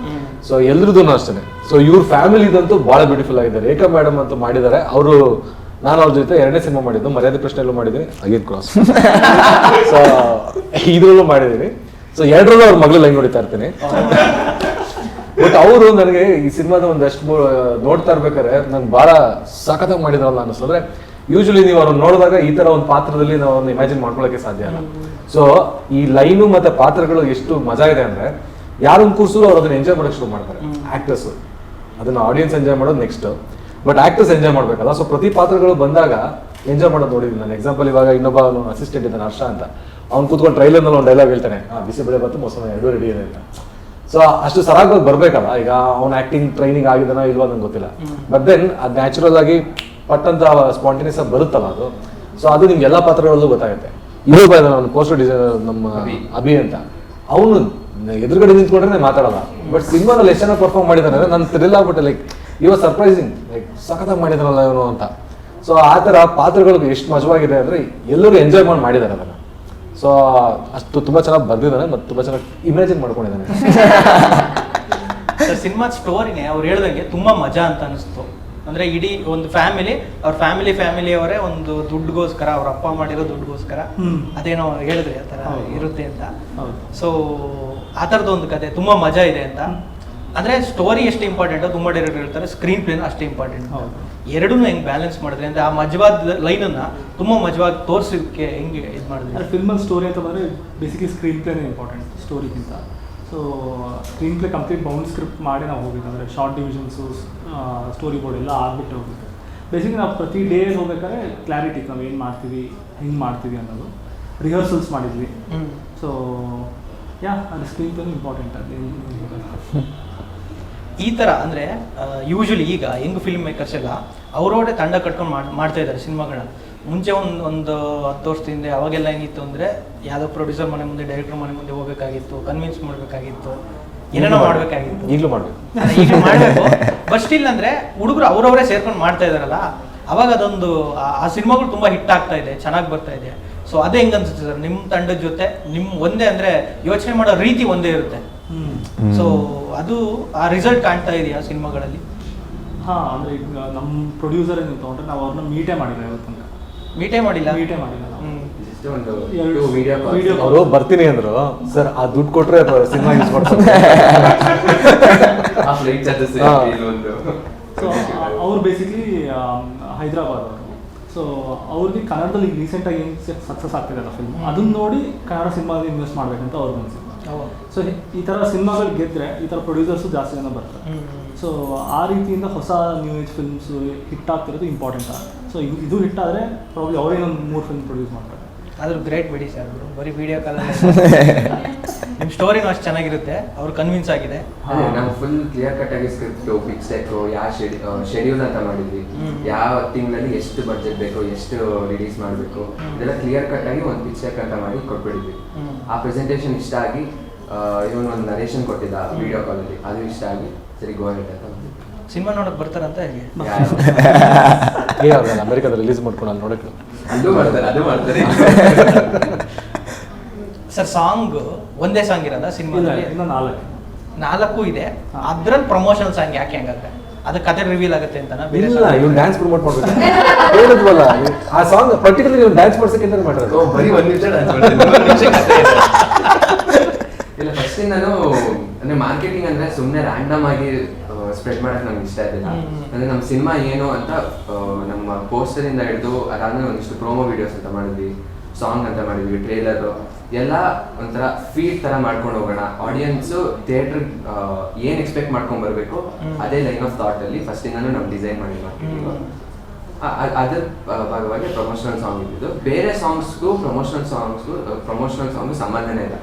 ಸೊ ಎಲ್ರದ್ದು ಅಷ್ಟೇ ಸೊ ಇವ್ರ ಫ್ಯಾಮಿಲಿದಂತೂ ಬಹಳ ಬ್ಯೂಟಿಫುಲ್ ಆಗಿದ್ದಾರೆ. ರೇಖಾ ಮೇಡಮ್ ಅಂತ ಮಾಡಿದ್ದಾರೆ. ಅವರು, ನಾನು ಅವ್ರ ಜೊತೆ ಎರಡನೇ ಸಿನಿಮಾ ಮಾಡಿದ್ದು. ಮರ್ಯಾದೆ ಪ್ರಶ್ನೆಯಲ್ಲೂ ಮಾಡಿದ್ದೀನಿ. ಅಗೇನ್ ಕ್ರಾಸ್ ಸೊ ಇದ್ರಲ್ಲೂ ಮಾಡಿದ್ದೀನಿ. ಸೊ ಎರಡರಲ್ಲೂ ಅವ್ರ ಮಗಳು ಲೈನ್ ಹೊಡಿತಾ ಇರ್ತೀನಿ. ಬಟ್ ಅವರು ನನಗೆ ಈ ಸಿನಿಮಾದ ಒಂದಷ್ಟು ನೋಡ್ತಾ ಇರ್ಬೇಕಾದ್ರೆ ನಂಗೆ ಬಹಳ ಸಖತ್ತಾಗಿ ಮಾಡಿದ್ರಲ್ಲ ಅನಿಸ್ತು ಅಂದ್ರೆ ಯೂಶಲಿ ನೀವು ಅವ್ರನ್ನ ನೋಡಿದಾಗ ಈ ತರ ಒಂದು ಪಾತ್ರದಲ್ಲಿ ನಾವು ಅವ್ರನ್ನ ಇಮ್ಯಾಜಿನ್ ಮಾಡ್ಕೊಳ್ಳೋಕೆ ಸಾಧ್ಯ ಅಲ್ಲ. ಸೊ ಈ ಲೈನು ಮತ್ತೆ ಪಾತ್ರಗಳು ಎಷ್ಟು ಮಜಾ ಇದೆ ಅಂದ್ರೆ ಯಾರನ್ನ ಕೂರ್ಸಿದ್ರು ಅವ್ರು ಅದನ್ನ ಎಂಜಾಯ್ ಮಾಡೋಕೆ ಶುರು ಮಾಡ್ತಾರೆ. ಆಕ್ಟರ್ಸ್ ಅದನ್ನ ಆಡಿಯನ್ಸ್ ಎಂಜಾಯ್ ಮಾಡೋದು ನೆಕ್ಸ್ಟ್ ಬಟ್ ಆಕ್ಟರ್ಸ್ ಎಂಜಾಯ್ ಮಾಡ್ಬೇಕಲ್ಲ. ಸೊ ಪ್ರತಿ ಪಾತ್ರಗಳು ಬಂದಾಗ ಎಂಜಾಯ್ ಮಾಡೋದು ನೋಡಿದ್ದೀನಿ ನಾನು. ಎಕ್ಸಾಂಪಲ್ ಇವಾಗ ಇನ್ನೊಬ್ಬ ಅಸಿಸ್ಟೆಂಟ್ ಇದ್ದಾನೆ ಹರ್ಷ ಅಂತ. ಅವ್ನು ಕೂತ್ಕೊಂಡು ಟ್ರೈಲರ್ನಲ್ಲಿ ಒಂದು ಡೈಲಾಗ್ ಹೇಳ್ತಾನೆ ಆ ಬಿಸಿ ಬೆಳೆ ಬಂತು ಮೊಸರು ಎರಡೂ ರೆಡಿ ಇದೆ ಅಂತ. ಸೊ ಅಷ್ಟು ಸರಾಗವಾಗಿ ಬರ್ಬೇಕಲ್ಲ ಈಗ ಅವ್ನ ಆಕ್ಟಿಂಗ್ ಟ್ರೈನಿಂಗ್ ಆಗಿದನೋ ಇಲ್ವಾ ನಂಗೆ ಗೊತ್ತಿಲ್ಲ. ಬಟ್ ದೆನ್ ಅದು ನ್ಯಾಚುರಲ್ ಆಗಿ ಪಟ್ಟಂತ ಸ್ಪಾಂಟೇನಿಯಸ್ ಆಗಿ ಬರುತ್ತಲ್ಲ ಅದು. ಸೊ ಅದು ನಿಮ್ಗೆ ಎಲ್ಲಾ ಪಾತ್ರಗಳಲ್ಲೂ ಗೊತ್ತಾಗುತ್ತೆ. ಇನ್ನೊಬ್ಬ ನನ್ನ ಪೋಸ್ಟರ್ ಡಿಸೈನರ್ ನಮ್ಮ ಅಭಿ. ಅಂತ. ಅವನು ಎದುರುಗಡೆ ನಿಂತ್ಕೊಂಡ್ರೆ ಮಾತಾಡಲ್ಲ. ಬಟ್ ಸಿನಿಮಾದಲ್ಲಿ ಎಷ್ಟು ಚೆನ್ನಾಗಿ ಪರ್ಫಾರ್ಮ್ ಮಾಡಿದಾನೆ ಅಂದ್ರೆ ನಾನು ಥ್ರಿಲ್ ಆಗ್ಬಿಟ್ಟೆ ಲೈಕ್ ಇವ ಸರ್ಪ್ರೈಸಿಂಗ್ ಲೈಕ್ ಸಖತ್ತಾಗಿ ಮಾಡಿದಾರಲ್ಲ ಇವನು ಅಂತ. ಸೊ ಆ ಥರ ಪಾತ್ರಗಳು ಎಷ್ಟು ಮಜವಾಗಿದೆ ಅಂದ್ರೆ ಎಲ್ಲರೂ ಎಂಜಾಯ್ ಮಾಡಿ ಮಾಡಿದ್ದಾರೆ ಅದನ್ನ. ಸೊ ಅಷ್ಟು ತುಂಬಾ ಚೆನ್ನಾಗಿ ಬರ್ದಿದ್ದಾನೆ ಮತ್ತು ತುಂಬಾ ಚೆನ್ನಾಗಿ ಇಮ್ಯಾಜಿನ್ ಮಾಡ್ಕೊಂಡಿದ್ದಾನೆ. ಸರ್ ಸಿನಿಮಾ ಸ್ಟೋರಿನೇ ಅವ್ರು ಹೇಳ್ದಂಗೆ ತುಂಬಾ ಮಜಾ ಅಂತ ಅನಿಸ್ತು. ಅಂದ್ರೆ ಇಡೀ ಒಂದು ಫ್ಯಾಮಿಲಿ ಅವ್ರ ಫ್ಯಾಮಿಲಿ ಫ್ಯಾಮಿಲಿಯವರೇ ಒಂದು ದುಡ್ಡುಗೋಸ್ಕರ ಅವ್ರ ಅಪ್ಪ ಮಾಡಿರೋ ದುಡ್ಡುಗೋಸ್ಕರ. ಅದೇನೋ ಹೇಳಿದ್ರಿ ಆ ಥರ ಇರುತ್ತೆ ಅಂತ. ಹೌದು. ಸೊ ಆ ಥರದ್ದು ಒಂದು ಕತೆ ತುಂಬಾ ಮಜಾ ಇದೆ ಅಂತ. ಅಂದ್ರೆ ಸ್ಟೋರಿ ಎಷ್ಟು ಇಂಪಾರ್ಟೆಂಟ್ ತುಂಬಾ ಡೈರೆಕ್ಟರ್ ಹೇಳ್ತಾರೆ ಸ್ಕ್ರೀನ್ ಪ್ಲೇನ್ ಅಷ್ಟೇ ಇಂಪಾರ್ಟೆಂಟ್ ಎರಡೂ ಎರಡನ್ನೂ ಹೆಂಗ್ ಬ್ಯಾಲೆನ್ಸ್ ಮಾಡಿದ್ರೆ ಅಂದ್ರೆ ಆ ಮಜವಾದ ಲೈನನ್ನು ತುಂಬಾ ಮಜವಾಗಿ ತೋರ್ಸೋದಕ್ಕೆ ಹೆಂಗೆ ಇದು ಮಾಡಿದ್ರೆ? ಫಿಲ್ಮಲ್ಲಿ ಸ್ಟೋರಿ ಅಂತ ಬಂದ್ರೆ ಬೇಸಿಕಲಿ ಸ್ಕ್ರೀನ್ ಪ್ಲೇನೇ important ಸ್ಟೋರಿಗಿಂತ so screenplay complete bound script ಮಾಡಿ ನಾವು ಹೋಗಿದ್ದು ಅಂದರೆ ಶಾರ್ಟ್ ಡಿವಿಷನ್ಸು ಸ್ಟೋರಿ ಬೋರ್ಡ್ ಎಲ್ಲ ಆಗ್ಬಿಟ್ಟು ಹೋಗಿದ್ದು ಬೇಸಿಕಲಿ ನಾವು ಪ್ರತಿ ಡೇ ಹೋಗ್ಬೇಕಾದ್ರೆ ಕ್ಲಾರಿಟಿ ನಾವು ಏನು ಮಾಡ್ತೀವಿ ಹೆಂಗೆ ಮಾಡ್ತೀವಿ ಅನ್ನೋದು ರಿಹರ್ಸಲ್ಸ್ ಮಾಡಿದ್ವಿ. ಸೊ ಯಾ ಅದು ಸ್ಕ್ರೀನ್ ಪ್ಲೇನ್ ಇಂಪಾರ್ಟೆಂಟ್ ಅದು ಈ ಥರ ಅಂದರೆ ಯೂಶಲಿ ಈಗ ಹೆಂಗ್ ಫಿಲ್ಮ್ ಮೇಕರ್ಸ್ ಎಲ್ಲ ಅವರವರೇ ತಂಡ ಕಟ್ಕೊಂಡು ಮಾಡ್ ಮಾಡ್ತಾ ಇದ್ದಾರೆ ಸಿನಿಮಾಗಳನ್ನ. ಮುಂಚೆ ಒಂದು ಒಂದು ಹತ್ತು ವರ್ಷದ ಹಿಂದೆ ಅವಾಗೆಲ್ಲ ಏನಿತ್ತು ಅಂದರೆ ಯಾವುದೋ ಪ್ರೊಡ್ಯೂಸರ್ ಮನೆ ಮುಂದೆ ಡೈರೆಕ್ಟರ್ ಮನೆ ಮುಂದೆ ಹೋಗ್ಬೇಕಾಗಿತ್ತು ಕನ್ವಿನ್ಸ್ ಮಾಡಬೇಕಾಗಿತ್ತು ಏನೇನೋ ಮಾಡಬೇಕಾಗಿತ್ತು. ಈಗಲೂ ಮಾಡ್ಬೇಕು. ಈಗ ಮಾಡಬೇಕು. ಬಟ್ ಸ್ಟಿಲ್ ಅಂದರೆ ಹುಡುಗರು ಅವರವರೇ ಸೇರ್ಕೊಂಡು ಮಾಡ್ತಾ ಇದಾರಲ್ಲ ಅವಾಗ ಅದೊಂದು ಆ- ಸಿನಿಮಾಗಳು ತುಂಬ ಹಿಟ್ ಆಗ್ತಾ ಇದೆ ಚೆನ್ನಾಗಿ ಬರ್ತಾ ಇದೆ. ಸೊ ಅದೇ ಹೆಂಗ್ ಅನ್ಸುತ್ತೆ ಸರ್? ನಿಮ್ಮ ತಂಡದ ಜೊತೆ ನಿಮ್ಮ ಒಂದೇ ಅಂದರೆ ಯೋಚನೆ ಮಾಡೋ ರೀತಿ ಒಂದೇ ಇರುತ್ತೆ. ಹ್ಮ್. ಸೊ ಅದು ಆ ರಿಸಲ್ಟ್ ಕಾಣ್ತಾ ಇದೆಯಾ ಸಿನಿಮಾಗಳಲ್ಲಿ? ಹಾಂ ಅಂದರೆ ಈಗ ನಮ್ಮ ಪ್ರೊಡ್ಯೂಸರ್ ಏನು ತೊಗೊಂಡ್ರೆ ನಾವು ಅವ್ರನ್ನ ಮೀಟೇ ಮಾಡಿಲ್ಲ ಇವತ್ತು ಮೀಟೇ ಮಾಡಿಲ್ಲ? ಮೀಟೇ ಮಾಡಿಲ್ಲ ಅವರು ಬರ್ತೀನಿ ಅಂದ್ರು. ಸರ್ ಆ ದುಡ್ಡು ಕೊಟ್ರೆ ಸಿನಿಮಾ ಯೂಸ್ ಮಾಡ್ತಾರೆ. ಸೊ ಅವ್ರು ಬೇಸಿಕ್ಲಿ ಹೈದರಾಬಾದ್ ಅವರು. ಸೊ ಅವ್ರಿಗೆ ಕನ್ನಡದಲ್ಲಿ ರೀಸೆಂಟಾಗಿ ಏನು ಸಕ್ಸಸ್ ಆಗ್ತಿದೆ ಫಿಲ್ಮ್ ಅದನ್ನ ನೋಡಿ ಕನ್ನಡ ಸಿನಿಮಾದಲ್ಲಿ ಇನ್ವೆಸ್ಟ್ ಮಾಡ್ಬೇಕಂತ ಅವ್ರಿಗೆ ಅನ್ಸಿತ್ತು. ಸೊ ಈ ಥರ ಸಿನಿಮಾಗಳು ಗೆದ್ದರೆ ಈ ಥರ ಪ್ರೊಡ್ಯೂಸರ್ಸು ಜಾಸ್ತಿ ಜನ ಬರ್ತಾರೆ. ಸೊ ಆ ರೀತಿಯಿಂದ ಹೊಸ ನ್ಯೂ ಏಜ್ ಫಿಲ್ಮ್ಸು ಹಿಟ್ ಆಗ್ತಿರೋದು ಇಂಪಾರ್ಟೆಂಟ್ ಸೊ ಇದು ಹಿಟ್ ಆದರೆ ಪ್ರಾಬ್ಲಿ ಅವರೇ ಒಂದು ಮೂರು ಫಿಲ್ಮ್ ಪ್ರೊಡ್ಯೂಸ್ ಮಾಡ್ತಾರೆ. ಆದರೂ ಗ್ರೇಟ್ ಬಿಡಿ ಸರ್ ಬರೀ ವಿಡಿಯೋ ಕಾಲಲ್ಲಿ ನಿಮ್ಮ ಸ್ಟೋರಿನೂ ಅಷ್ಟು ಚೆನ್ನಾಗಿರುತ್ತೆ. ಅವ್ರು ಕನ್ವಿನ್ಸ್ ಆಗಿದೆ. ಅದೇ ನಾವು ಫುಲ್ ಕ್ಲಿಯರ್ ಕಟ್ ಆಗಿ ಸ್ಕ್ರಿಪ್ಟ್ ಪಿಕ್ಸ್ ಯಾವ ಶೆಡಿ ಶೆಡ್ಯೂಲ್ ಅಂತ ಮಾಡಿದ್ವಿ. ಯಾವ ತಿಂಗಳಲ್ಲಿ ಎಷ್ಟು ಬಜೆಟ್ ಬೇಕು ಎಷ್ಟು ರಿಲೀಸ್ ಮಾಡಬೇಕು ಇದೆಲ್ಲ ಕ್ಲಿಯರ್ ಕಟ್ ಆಗಿ ಒಂದು ಪಿಕ್ಚರ್ ಅಂತ ಮಾಡಿ ಕೊಟ್ಬಿಡಿದ್ವಿ. ಆ ಪ್ರೆಸೆಂಟೇಷನ್ ಇಷ್ಟ ಆಗಿ ಇವನ್ ಒಂದು ನರೇಷನ್ ಕೊಟ್ಟಿದ್ದ ವಿಡಿಯೋ ಕಾಲಲ್ಲಿ ಅದು ಇಷ್ಟ ಆಗಿ ಸರಿ ಗೋ ಅಂತ ಸಿನಿಮಾ ನೋಡಕ್ ಬರ್ತಾರಂತ ಹೇಗೆ? ಅಮೆರಿಕಾದ ಏ ಅವ್ರನ್ನ ಅಮೆರಿಕದ ರಿಲೀಸ್ ಮಾಡ್ಕೊಂಡು ಅಲ್ಲಿ ನೋಡಕ್ಕೆ ಅಲ್ಲೂ ಮಾಡ್ತಾರೆ ಅದು ಮಾಡ್ತಾರೆ. ಸರ್ ಸಾಂಗ್ ಒಂದೇ ಸಾಂಗ್ ಇರಲ್ಲ ಸಿನಿಮಾದಲ್ಲಿ ಇನ್ನು ನಾಲ್ಕು. ನಾಲ್ಕು ಇದೆ. ಅದ್ರಲ್ಲಿ ಪ್ರಮೋಷನ್ ಸಾಂಗ್ ಯಾಕೆ ಹೆಂಗತ್ತೆ ಅದು ಕತೆ ರಿವೀಲ್ ಆಗುತ್ತೆ ಅಂತ ಇಲ್ಲ ಇವ್ನು ಡ್ಯಾನ್ಸ್ ಪ್ರಮೋಟ್ ಮಾಡ್ಬೇಕು. ಹೇಳಿದ್ವಲ್ಲ ಆ ಸಾಂಗ್ ಪರ್ಟಿಕ್ಯುಲರ್ ಇವ್ನು ಡ್ಯಾನ್ಸ್ ಮಾಡ್ಸಕ್ಕೆ ಅಂತ ಮಾಡಿರೋದು ಬರೀ ಒಂದ್ ನಿಮಿಷ. ಇಲ್ಲ ಫಸ್ಟ್ ನಾನು ಅಂದ್ರೆ ಮಾರ್ಕೆಟಿಂಗ್ ಅಂದ್ರೆ ಸುಮ್ಮನೆ ರ್ಯಾಂಡಮ್ ಆಗಿ ಸ್ಪ್ರೆಡ್ ಮಾಡಕ್ ನಮ್ಗೆ ಇಷ್ಟ ಇರಲಿಲ್ಲ. ಅಂದ್ರೆ ನಮ್ಮ ಸಿನಿಮಾ ಏನು ಅಂತ ಆ, ನಮ್ಮ ಪೋಸ್ಟರ್ ಇಂದ ಹಿಡಿದು ಅದಾದ್ಮೇಲೆ ಒಂದಿಷ್ಟು ಪ್ರೋಮೋ ವಿಡಿಯೋಸ್ ಅಂತ ಮಾಡಿದ್ವಿ. ಸಾಂಗ್ ಅಂತ ಮಾಡಿದ್ವಿ ಟ್ರೇಲರು ಎಲ್ಲ ಒಂಥರ ಫೀಲ್ ತರ ಮಾಡ್ಕೊಂಡು ಹೋಗೋಣ. ಆಡಿಯನ್ಸ್ ಥಿಯೇಟರ್ ಏನ್ ಎಕ್ಸ್ಪೆಕ್ಟ್ ಮಾಡ್ಕೊಂಡ್ ಬರಬೇಕು ಅದೇ ಲೈನ್ ಆಫ್ ಥಾಟ್ ಅಲ್ಲಿ ಫಸ್ಟ್ ಇಂದ ನಾವು ಡಿಸೈನ್ ಮಾಡಿ ಅದ್ರ ಭಾಗವಾಗಿ ಪ್ರಮೋಷನಲ್ ಸಾಂಗ್ ಇದ್ದಿದ್ದು. ಬೇರೆ ಸಾಂಗ್ಸ್ಗೂ ಪ್ರಮೋಷನಲ್ ಸಾಂಗ್ಸ್ಗೂ ಪ್ರಮೋಷನಲ್ ಸಾಂಗ್ ಸಂಬಂಧನೇ ಇಲ್ಲ.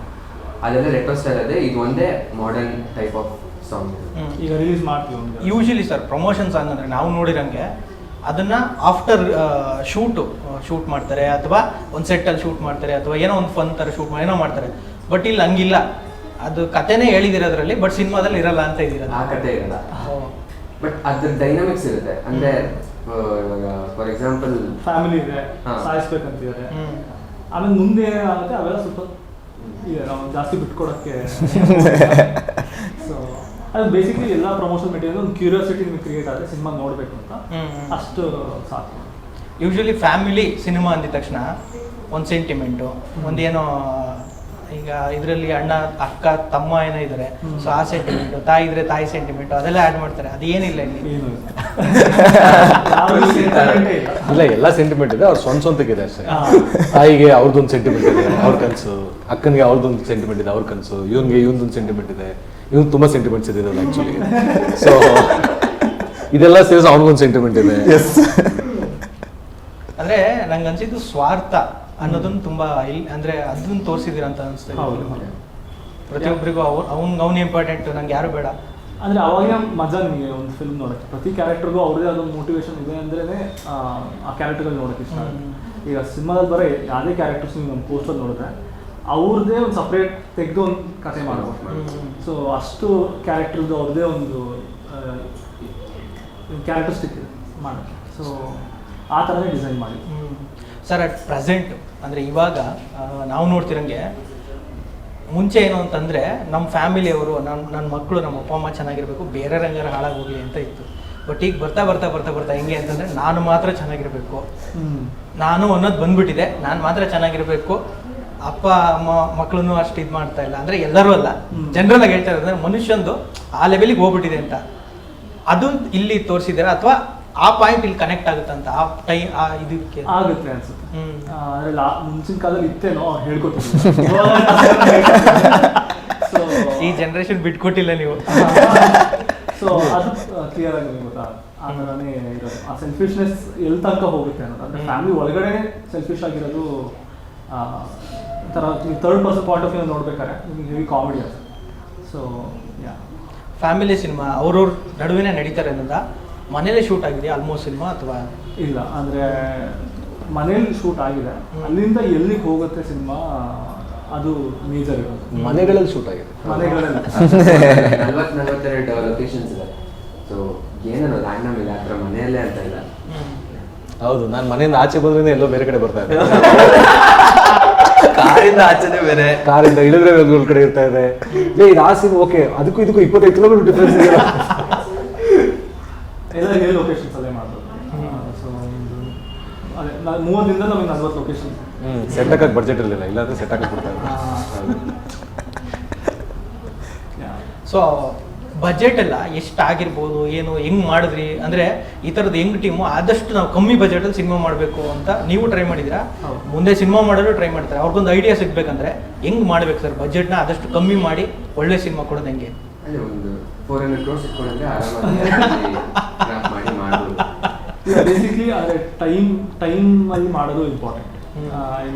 ಅದೆಲ್ಲ ರೆಕ್ವೆಸ್ಟ್ ಸ್ಟೈಲ್ ಅದೇ ಇದು ಒಂದೇ ಮಾಡರ್ನ್ ಟೈಪ್ ಆಫ್ ಸಾಂಗ್ ಈಗ ರಿಲೀಸ್ ಮಾಡ್ತೀವಿ ಯೂಶಲಿ ಸರ್ ಪ್ರಮೋಷನ್ ಸಾಂಗ್ ಅಂದ್ರೆ ನಾವು ನೋಡಿರಂಗೆ ಅದನ್ನ ಆಫ್ಟರ್ ಶೂಟು ಶೂಟ್ ಮಾಡ್ತಾರೆ ಅಥವಾ ಒಂದು ಸೆಟ್ಟಲ್ಲಿ ಶೂಟ್ ಮಾಡ್ತಾರೆ ಅಥವಾ ಏನೋ ಒಂದು ಫನ್ ಥರ ಶೂಟ್ ಏನೋ ಮಾಡ್ತಾರೆ. ಬಟ್ ಇಲ್ಲಿ ಹಂಗಿಲ್ಲ. ಅದು ಕತೆನೇ ಹೇಳಿದಿರೋದ್ರಲ್ಲಿ ಬಟ್ ಸಿನಿಮಾದಲ್ಲಿ ಇರಲ್ಲ ಅಂತ ಆ ಇದ್ದೀರ ಕತೆ ಇರಲ್ಲ. ಬಟ್ ಅದ್ರ ಡೈನಾಮಿಕ್ಸ್ ಇರುತ್ತೆ. ಅಂದ್ರೆ ಫಾರ್ ಎಕ್ಸಾಂಪಲ್ ಫ್ಯಾಮಿಲಿ ಇದೆ. ಸಾಯಿಸ್ಬೇಕಂತಿದ್ದಾರೆ. ಆಮೇಲೆ ಮುಂದೆ ಏನಾಗುತ್ತೆ ಅವೆಲ್ಲ ಸ್ವಲ್ಪ ನಾವು ಜಾಸ್ತಿ ಬಿಟ್ಕೊಡಕ್ಕೆ ಸೊ ಅದು ಬೇಸಿಕಲಿ ಎಲ್ಲ ಪ್ರಮೋಷನ್ ಮೆಟೀರಿಯಲ್ ಒಂದು ಕ್ಯೂರಿಯಾಸಿಟಿ ನಿಮಗೆ ಕ್ರಿಯೇಟ್ ಆದರೆ ಸಿನಿಮಾ ನೋಡಬೇಕು ಅಂತ. ಅಷ್ಟು ಸಾಕು. ಯೂಶಲಿ ಫ್ಯಾಮಿಲಿ ಸಿನಿಮಾ ಅಂದಿದ ತಕ್ಷಣ ಒಂದು ಸೆಂಟಿಮೆಂಟು ಒಂದೇನೋ ಈಗ ಇದರಲ್ಲಿ ಅಣ್ಣ ಅಕ್ಕ ತಮ್ಮ ಏನೋ ಇದ್ದಾರೆ. ಸೊ ಆ ಸೆಂಟಿಮೆಂಟು ತಾಯಿ ಇದ್ರೆ ತಾಯಿ ಸೆಂಟಿಮೆಂಟು ಅದೆಲ್ಲ ಆ್ಯಡ್ ಮಾಡ್ತಾರೆ. ಅದೇನಿಲ್ಲ ಇಲ್ಲಿ. ಏನು ಇಲ್ಲ. ಇಲ್ಲ. ಎಲ್ಲ ಸೆಂಟಿಮೆಂಟ್ ಇದೆ. ಅವ್ರ ಸ್ವಂತ ಸ್ವಂತಕ್ಕಿದೆ ಅಷ್ಟೇ. ತಾಯಿಗೆ ಅವ್ರದ್ದೊಂದು ಸೆಂಟಿಮೆಂಟ್ ಇದೆ ಅವ್ರ ಕನಸು. ಅಕ್ಕನಿಗೆ ಅವ್ರದ್ದೊಂದು ಸೆಂಟಿಮೆಂಟ್ ಇದೆ ಅವ್ರ ಕನಸು. ಇವನ್ಗೆ ಇವನ್ದೊಂದು ಸೆಂಟಿಮೆಂಟ್ ಇದೆ. ಇವ್ನ್ ತುಂಬಾ ಸೆಂಟಿಮೆಂಟ್ಸ್ ಇದೆ ಆಕ್ಚುಲಿ ಸೊ ಇದೆಲ್ಲ ಸೇರಿಸಿ ಅವ್ರಿಗೊಂದು ಸೆಂಟಿಮೆಂಟ್ ಇದೆ. ಎಸ್ ಅಂದ್ರೆ ನಂಗೆ ಅನ್ಸಿದ್ದು ಸ್ವಾರ್ಥ ಅನ್ನೋದನ್ನ ತುಂಬಾ ಇಲ್ಲಿ ಅಂದ್ರೆ ಅದನ್ನ ತೋರಿಸಿದೀರ ಅಂತ ಅನಿಸ್ತಾ ಇದೆ. ಪ್ರತಿಯೊಬ್ಬರಿಗೂ ಅವ್ರು ಅವ್ನ್ ಅವ್ನು ಇಂಪಾರ್ಟೆಂಟ್ ನಂಗೆ ಯಾರು ಬೇಡ. ಅಂದ್ರೆ ಅವಾಗ ಮಜಾ ನಿಮಗೆ ಒಂದು ಫಿಲ್ಮ್ ನೋಡಕ್ಕೆ. ಪ್ರತಿ ಕ್ಯಾರೆಕ್ಟರ್ಗೂ ಅವ್ರದೇ ಅದೊಂದು ಮೋಟಿವೇಶನ್ ಇದೆ ಅಂದ್ರೇನೆ ಆ, ಕ್ಯಾರೆಕ್ಟರ್ಗಳು ನೋಡಕ್ಕೆ ಇಷ್ಟ ಆಗುತ್ತೆ. ಈಗ ಸಿನಿಮಾದಲ್ಲಿ ಬರೋ ಯಾವುದೇ ಕ್ಯಾರೆಕ್ಟರ್ಸ್ ನೀವು ಒಂದು ಪೋಸ್ಟರ್ ನೋಡಿದ್ರೆ ಅವ್ರದ್ದೇ ಒಂದು ಸಪ್ರೇಟ್ ತೆಗೆದು ಒಂದು ಕತೆ ಮಾಡ್ಬೋದು. ಹ್ಮ್. ಸೊ ಅಷ್ಟು ಕ್ಯಾರೆಕ್ಟರ್ದು ಅವ್ರದ್ದೇ ಒಂದು ಕ್ಯಾರೆಕ್ಟರಿಸ್ಟಿಕ್ ಮಾಡೋಕ್ಕೆ ಸೊ ಆ ಥರನೇ ಡಿಸೈನ್ ಮಾಡಿ. ಸರ್ ಅಟ್ ಪ್ರೆಸೆಂಟ್ ಅಂದರೆ ಇವಾಗ ನಾವು ನೋಡ್ತಿರಂಗೆ ಮುಂಚೆ ಏನು ಅಂತಂದರೆ ನಮ್ಮ ಫ್ಯಾಮಿಲಿಯವರು ನನ್ನ ನನ್ನ ಮಕ್ಕಳು ನಮ್ಮ ಅಪ್ಪ ಅಮ್ಮ ಚೆನ್ನಾಗಿರಬೇಕು ಬೇರೆ ರಂಗಾರ ಹಾಳಾಗೋಗ್ಲಿ ಅಂತ ಇತ್ತು. ಬಟ್ ಈಗ ಬರ್ತಾ ಬರ್ತಾ ಬರ್ತಾ ಬರ್ತಾ ಹೆಂಗೆ ಅಂತಂದರೆ ನಾನು ಮಾತ್ರ ಚೆನ್ನಾಗಿರಬೇಕು. ನಾನು ಅನ್ನೋದು ಬಂದ್ಬಿಟ್ಟಿದೆ ನಾನು ಮಾತ್ರ ಚೆನ್ನಾಗಿರಬೇಕು ಅಪ್ಪ ಅಮ್ಮ ಮಕ್ಕಳನ್ನು ಅಷ್ಟು ಇದು ಮಾಡ್ತಾ ಇಲ್ಲ. ಅಂದರೆ ಎಲ್ಲರೂ ಅಲ್ಲ. ಜನರಲ್ಲಾಗಿ ಜನರಲ್ ಆಗಿ ಹೇಳ್ತಾ ಇರೋದ್ರೆ ಮನುಷ್ಯಂದು ಆ ಲೆವೆಲಿಗೆ ಹೋಗ್ಬಿಟ್ಟಿದೆ ಅಂತ. ಅದು ಇಲ್ಲಿ ತೋರಿಸಿದ್ದಾರೆ ಅಥವಾ ಆ ಪಾಯಿಂಟ್ ಇಲ್ಲಿ ಕನೆಕ್ಟ್ ಆಗುತ್ತೆ ಅಂತ ಆ ಟೈ ಆ ಇದಕ್ಕೆ. ಆಗುತ್ತೆ ಅನ್ಸುತ್ತೆ. ಆ, ಮುಂಚಿನ ಕಾಲದಲ್ಲಿ ಇತ್ತೇನೋ ಅವ್ರು ಹೇಳ್ಕೊತಿದ್ರು ಸೊ ಈ ಜನರೇಷನ್ ಬಿಟ್ಕೊಟ್ಟಿಲ್ಲ ನೀವು. ಸೊ ಅದು ಕ್ಲಿಯರ್ ಆಗಿ ಗೊತ್ತಾ? ಆ ಥರನೇ ಇರೋದು. ಆ ಸೆಲ್ಫಿಶ್ನೆಸ್ ಎಲ್ಲಿ ತನಕ ಹೋಗುತ್ತೆ ಅನ್ನೋದು. ಅಂದ್ರೆ. ಫ್ಯಾಮಿಲಿ ಒಳಗಡೆ ಸೆಲ್ಫಿಶ್ ಆಗಿರೋದು ಒಂಥರ ನೀವು third person point of view ನೋಡ್ಬೇಕಾದ್ರೆ ನಿಮಗೆ ಹೆವಿ ಕಾಮಿಡಿ ಅನ್ಸುತ್ತೆ. ಸೊ ಯಾ ಫ್ಯಾಮಿಲಿ ಸಿನಿಮಾ ಅವ್ರವ್ರ ನಡುವಿನ ನಡೀತಾರೆ ಅನ್ನೋದ? ಮನೇಲೆ ಶೂಟ್ ಆಗಿದೆ ಆಲ್ಮೋಸ್ಟ್ ಸಿನಿಮಾ ಅಥವಾ? ಇಲ್ಲ ಅಂದ್ರೆ ಮನೇಲಿ ಶೂಟ್ ಆಗಿದೆ. ಅಲ್ಲಿಂದ ಎಲ್ಲಿಗೆ ಹೋಗುತ್ತೆ ಸಿನಿಮಾ ಅದು ಮೇಜರ್ ಇರೋದು. ಮನೆಗಳಲ್ಲಿ ಶೂಟ್ ಆಗಿದೆ. ಮನೆಗಳಲ್ಲಿ. ನಲ್ವತ್ ನಲ್ವತ್ತೆರಡು ಲೊಕೇಶನ್ಸ್ ಇದೆ. ಸೊ ಏನೋ ರ್ಯಾಂಡಮ್ ಇಲ್ಲ ಹತ್ರ ಮನೆಯಲ್ಲೇ ಅಂತ ಇಲ್ಲ. ಹೌದು ನಾನು ಮನೆಯಿಂದ ಆಚೆ ಬಂದ್ರೆ ಎಲ್ಲೋ ಬೇರೆ ಕಡೆ ಬರ್ತಾ ಇದ್ದೆ ಕಾರಿಂದ ಆಚೆನೇ ಬೇರೆ. ಕಾರಿಂದ ಇಳಿದ್ರೆ ಒಂದು ಕಡೆ ಇರ್ತಾ ಇದೆ. ಏ ಇದು ಆ ಓಕೆ ಅದಕ್ಕೂ ಇದಕ್ಕೂ ಇಪ್ಪತ್ತೈದು ಕಿಲೋಮೀಟರ್ ಡಿಫ್ರೆನ್ಸ್ ಇದೆಯಲ್ಲ. ಎಲ್ಲ ಏಳು ಲೊಕೇಶನ್ಸ್ ಅಲ್ಲೇ ಮಾಡೋದು ಸೊ ಅದೇ ನಾ- ಮೂವತ್ತರಿಂದ ನಮಗೆ ನಲ್ವತ್ತು ಲೊಕೇಶನ್ ಸೆಟ್ ಹಾಕಕ್ಕೆ ಬಡ್ಜೆಟ್ ಇರಲಿಲ್ಲ ಇಲ್ಲಾಂದ್ರೆ ಸೆಟ್ ಹಾಕಕ್ಕೆ ಬಿಡ್ತಾ ಇದ್ದೆ. ಸೊ ಬಜೆಟ್ ಎಲ್ಲ ಎಷ್ಟು ಆಗಿರ್ಬೋದು ಏನು ಹೆಂಗ್ ಮಾಡಿದ್ರಿ? ಅಂದ್ರೆ ಈ ಥರದ್ದು ಹೆಂಗ್ ಟೀಮು ಆದಷ್ಟು ನಾವು ಕಮ್ಮಿ ಬಜೆಟಲ್ಲಿ ಸಿನಿಮಾ ಮಾಡಬೇಕು ಅಂತ ನೀವು ಟ್ರೈ ಮಾಡಿದ್ರಾ ಮುಂದೆ ಸಿನಿಮಾ ಮಾಡಲು ಟ್ರೈ ಮಾಡ್ತಾರೆ. ಅವ್ರಿಗೊಂದು ಐಡಿಯಾ ಸಿಗ್ಬೇಕಂದ್ರೆ ಹೆಂಗ್ ಮಾಡ್ಬೇಕು ಸರ್ ಬಜೆಟ್ನ ಆದಷ್ಟು ಕಮ್ಮಿ ಮಾಡಿ ಒಳ್ಳೆ ಸಿನಿಮಾ ಕೊಡೋದು ಹೆಂಗೆ? ಒಂದು ಫೋರ್ ಹಂಡ್ರೆಡ್ ಕ್ರೋರ್ಸ್ ಇಟ್ಕೊಂಡ್ರೆ ಆರಾಮಾಗಿ ಮಾಡಿ ಮಾಡ್ಬೋದು ಬೇಸಿಕ್ಲಿ ಅದೇ ಟೈಮ್ ಟೈಮ್ ಅಲ್ಲಿ ಮಾಡೋದು ಇಂಪಾರ್ಟೆಂಟ್.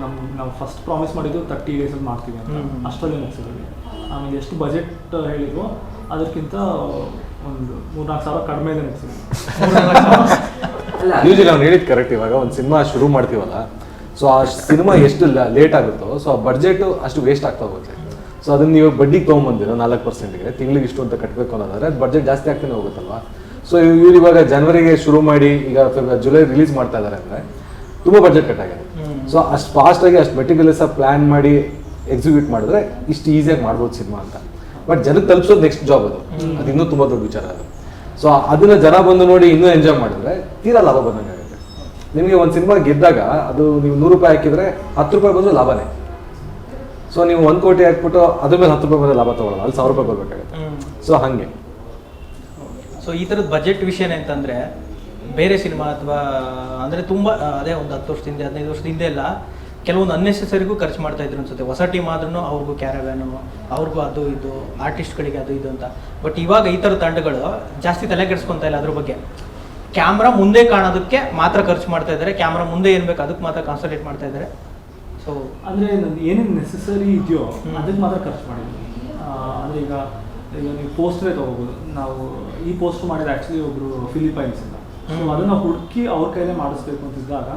ನಮ್ಮ ನಾವು ಫಸ್ಟ್ ಪ್ರಾಮಿಸ್ ಮಾಡಿದ್ದು ತರ್ಟಿ ಡೇಸಲ್ಲಿ ಮಾಡ್ತೀವಿ ಅಂತ. ಹ್ಮ್. ಅಷ್ಟರಲ್ಲಿ ಮುಗಿಸಿದ್ವಿ ಆಮೇಲೆ ಎಷ್ಟು ಬಜೆಟ್ ಹೇಳಿದ್ವೋ ಅದಕ್ಕಿಂತ ಒಂದು ಮೂರ್ನಾಲ್ಕು ಸಾವಿರ ಕಡಿಮೆನೇ ಮುಗಿಸಿದ್ವಿ ಅಲ್ಲ ಯೂಶಲಿ ಅವ್ನು ಹೇಳಿದ್ ಕರೆಕ್ಟ್ ಇವಾಗ ಒಂದು ಸಿನಿಮಾ ಶುರು ಮಾಡ್ತೀವಲ್ಲ ಸೊ ಆ ಸಿನಿಮಾ ಎಷ್ಟು ಲೇಟ್ ಆಗುತ್ತೋ ಸೊ ಆ ಬಡ್ಜೆಟ್ ಅಷ್ಟು ವೇಸ್ಟ್ ಆಗ್ತಾ ಹೋಗುತ್ತೆ. ಸೊ ಅದನ್ನ ನೀವು ಬಡ್ಡಿಗೆ ತೊಗೊಂಬಂದಿರೋ ನಾಲ್ಕು ಪರ್ಸೆಂಟ್ಗೆ ತಿಂಗಳಿಗೆ ಇಷ್ಟು ಅಂತ ಕಟ್ಟಬೇಕು ಅನ್ನೋದಾದ್ರೆ ಅದು ಬಡ್ಜೆಟ್ ಜಾಸ್ತಿ ಆಗ್ತಾನೆ ಹೋಗುತ್ತಲ್ವಾ? ಸೊ ಇವ್ರು ಇವಾಗ ಜನವರಿಗೆ ಶುರು ಮಾಡಿ ಈಗ ಜುಲೈ ರಿಲೀಸ್ ಮಾಡ್ತಾ ಇದ್ದಾರೆ ಅಂದ್ರೆ ತುಂಬಾ ಬಜೆಟ್ ಕಟ್ ಆಗಿದೆ. ಸೊ ಅಷ್ಟು ಫಾಸ್ಟ್ ಆಗಿ ಅಷ್ಟು ಮೆಟೀರಿಯಲ್ಸ್ ಪ್ಲಾನ್ ಮಾಡಿ ಎಕ್ಸಿಕ್ಯೂಟ್ ಮಾಡಿದ್ರೆ ಇಷ್ಟು ಈಸಿಯಾಗಿ ಮಾಡ್ಬೋದು ಸಿನಿಮಾ ಅಂತ. ಬಟ್ ಜನಕ್ಕೆ ತಲುಪಿಸೋದು ನೆಕ್ಸ್ಟ್ ಜಾಬ್ ಅದು. ಅದು ಇನ್ನೂ ತುಂಬ ದೊಡ್ಡ ವಿಚಾರ ಅದು. ಸೊ ಅದನ್ನ ಜನ ಬಂದು ನೋಡಿ ಇನ್ನೂ ಎಂಜಾಯ್ ಮಾಡಿದ್ರೆ ತೀರಾ ಲಾಭ ಬಂದಂಗೆ ಆಗುತ್ತೆ. ನಿಮಗೆ ಒಂದು ಸಿನಿಮಾ ಗೆದ್ದಾಗ ಅದು ನೀವು ನೂರು ರೂಪಾಯಿ ಹಾಕಿದ್ರೆ ಹತ್ತು ರೂಪಾಯಿ ಬಂದು ಲಾಭನೇ. ಸೊ ನೀವು ಒಂದು ಕೋಟಿ ಹಾಕ್ಬಿಟ್ಟು ಅದ್ರ ಮೇಲೆ ಹತ್ತು ರೂಪಾಯಿ ಬಂದರೆ ಲಾಭ ತಗೊಳ್ಳಲ್ಲ ಅಲ್ಲಿ ಸಾವಿರ ರೂಪಾಯಿ ಬರಬೇಕಾಗುತ್ತೆ. ಸೊ ಹಾಗೆ. ಸೊ ಈ ಥರದ ಬಜೆಟ್ ವಿಷಯ ಅಂತಂದ್ರೆ ಬೇರೆ ಸಿನಿಮಾ ಅಥವಾ ಅಂದ್ರೆ ತುಂಬಾ ಅದೇ ಒಂದು ಹತ್ತು ವರ್ಷದಿಂದ ಹದಿನೈದು ವರ್ಷದಿಂದ ಎಲ್ಲ ಕೆಲವೊಂದು ಅನ್ನೆಸೆಸರಿಗೂ ಖರ್ಚು ಮಾಡ್ತಾ ಇದ್ರು ಅನ್ಸುತ್ತೆ. ಹೊಸ ಟೀಮ್ ಆದ್ರೂ ಅವ್ರಿಗೂ ಕ್ಯಾರವ್ಯಾನು ಅವ್ರಿಗೂ ಅದು ಇದು ಆರ್ಟಿಸ್ಟ್ಗಳಿಗೆ ಅದು ಇದು ಅಂತ. ಬಟ್ ಇವಾಗ ಈ ಥರ ತಂಡಗಳು ಜಾಸ್ತಿ ತಲೆ ಕೆಡಿಸ್ಕೊಂತ ಇಲ್ಲ ಅದ್ರ ಬಗ್ಗೆ. ಕ್ಯಾಮ್ರಾ ಮುಂದೆ ಕಾಣೋದಕ್ಕೆ ಮಾತ್ರ ಖರ್ಚು ಮಾಡ್ತಾ ಇದ್ದಾರೆ ಕ್ಯಾಮ್ರಾ ಮುಂದೆ ಏನ್ ಬೇಕು ಅದಕ್ಕೆ ಮಾತ್ರ ಕಾನ್ಸಂಟ್ರೇಟ್ ಮಾಡ್ತಾ ಇದ್ದಾರೆ ಸೊ ಅಂದರೆ ನನ್ನ ಏನೇನು ನೆಸೆಸರಿ ಇದೆಯೋ. ಅದಕ್ಕೆ ಮಾತ್ರ ಖರ್ಚು ಮಾಡಿದ್ವಿ ಅಂದರೆ ಈಗ ಈಗ ನೀವು ಪೋಸ್ಟ್ರೇ ತೊಗೋಬೋದು. ನಾವು ಈ ಪೋಸ್ಟ್ ಮಾಡಿದ ಆ್ಯಕ್ಚುಲಿ ಒಬ್ಬರು ಫಿಲಿಪೈನ್ಸ್ ಇಂದ. ಸೊ. ಅದನ್ನು ಹುಡುಕಿ ಅವ್ರ ಕೈಲೇ ಮಾಡಿಸ್ಬೇಕು ಅಂತಿದ್ದಾಗ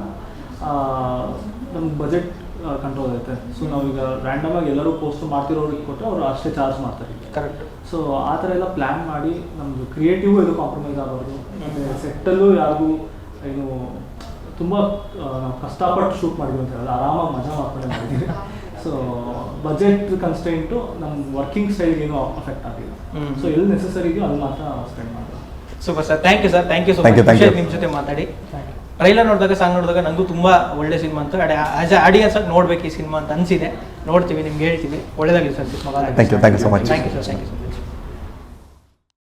ನಮ್ಗೆ ಬಜೆಟ್ ಕಂಟ್ರೋಲ್ ಆಗುತ್ತೆ. ಸೊ ನಾವೀಗ ರ್ಯಾಂಡಮ್ ಆಗಿ ಎಲ್ಲರೂ ಪೋಸ್ಟ್ ಮಾಡ್ತಿರೋರಿಗೆ ಕೊಟ್ಟರೆ ಅವರು ಅಷ್ಟೇ ಚಾರ್ಜ್ ಮಾಡ್ತಾರೆ. ಕರೆಕ್ಟ್ ಸೊ ಆ ಥರ ಎಲ್ಲ ಪ್ಲ್ಯಾನ್ ಮಾಡಿ ನಮ್ಮದು ಕ್ರಿಯೇಟಿವ್ ಎಲ್ಲೂ ಕಾಂಪ್ರಮೈಸ್ ಆಗಬಾರ್ದು. ಆಮೇಲೆ ಸೆಟ್ಟಲ್ಲೂ ಯಾರಿಗೂ ಏನು ತುಂಬ ನಾವು ಕಷ್ಟಪಟ್ಟು ಶೂಟ್ ಮಾಡಿದ್ವಿ ಅಂತ ಹೇಳಿದ್ರೆ ಆರಾಮಾಗಿ ಮಜಾ ಮಾಡ್ಕೊಂಡೆ ಮಾಡಿದ್ದೀವಿ ಸೊ ಬಜೆಟ್ ಕನ್ಸ್ಟೆಂಟು ನಮ್ಮ ವರ್ಕಿಂಗ್ ಸ್ಟೈಲ್ಗೆ ಏನೂ ಅಫೆಕ್ಟ್ ಆಗಿಲ್ಲ. ಹ್ಮ್. ಸೊ ಎಲ್ಲಿ ನೆಸೆಸರಿ ಇದೆಯೋ ಅಲ್ಲಿ ಮಾತ್ರ ಸ್ಪೆಂಡ್ ಮಾಡೋದು super sir thank you sir thank you so much ನಿಮ್ಮ ಜೊತೆ ಮಾತಾಡಿ. ಟ್ರೈಲರ್ ನೋಡಿದಾಗ ಸಾಂಗ್ ನೋಡಿದಾಗ ನನಗೂ ತುಂಬಾ ಒಳ್ಳೆ ಸಿನಿಮಾ ಅಂತ ಆಸ್ ಅ ಆಡಿಯನ್ಸ್ ಆಗಿ ನೋಡ್ಬೇಕು ಈ ಸಿನಿಮಾ ಅಂತ ಅನ್ಸಿದೆ. ನೋಡ್ತೀವಿ ನಿಮ್ಗೆ ಹೇಳ್ತೀವಿ. ಒಳ್ಳೆದಾಗಲಿ sir thank you thank you so much thank you sir thank you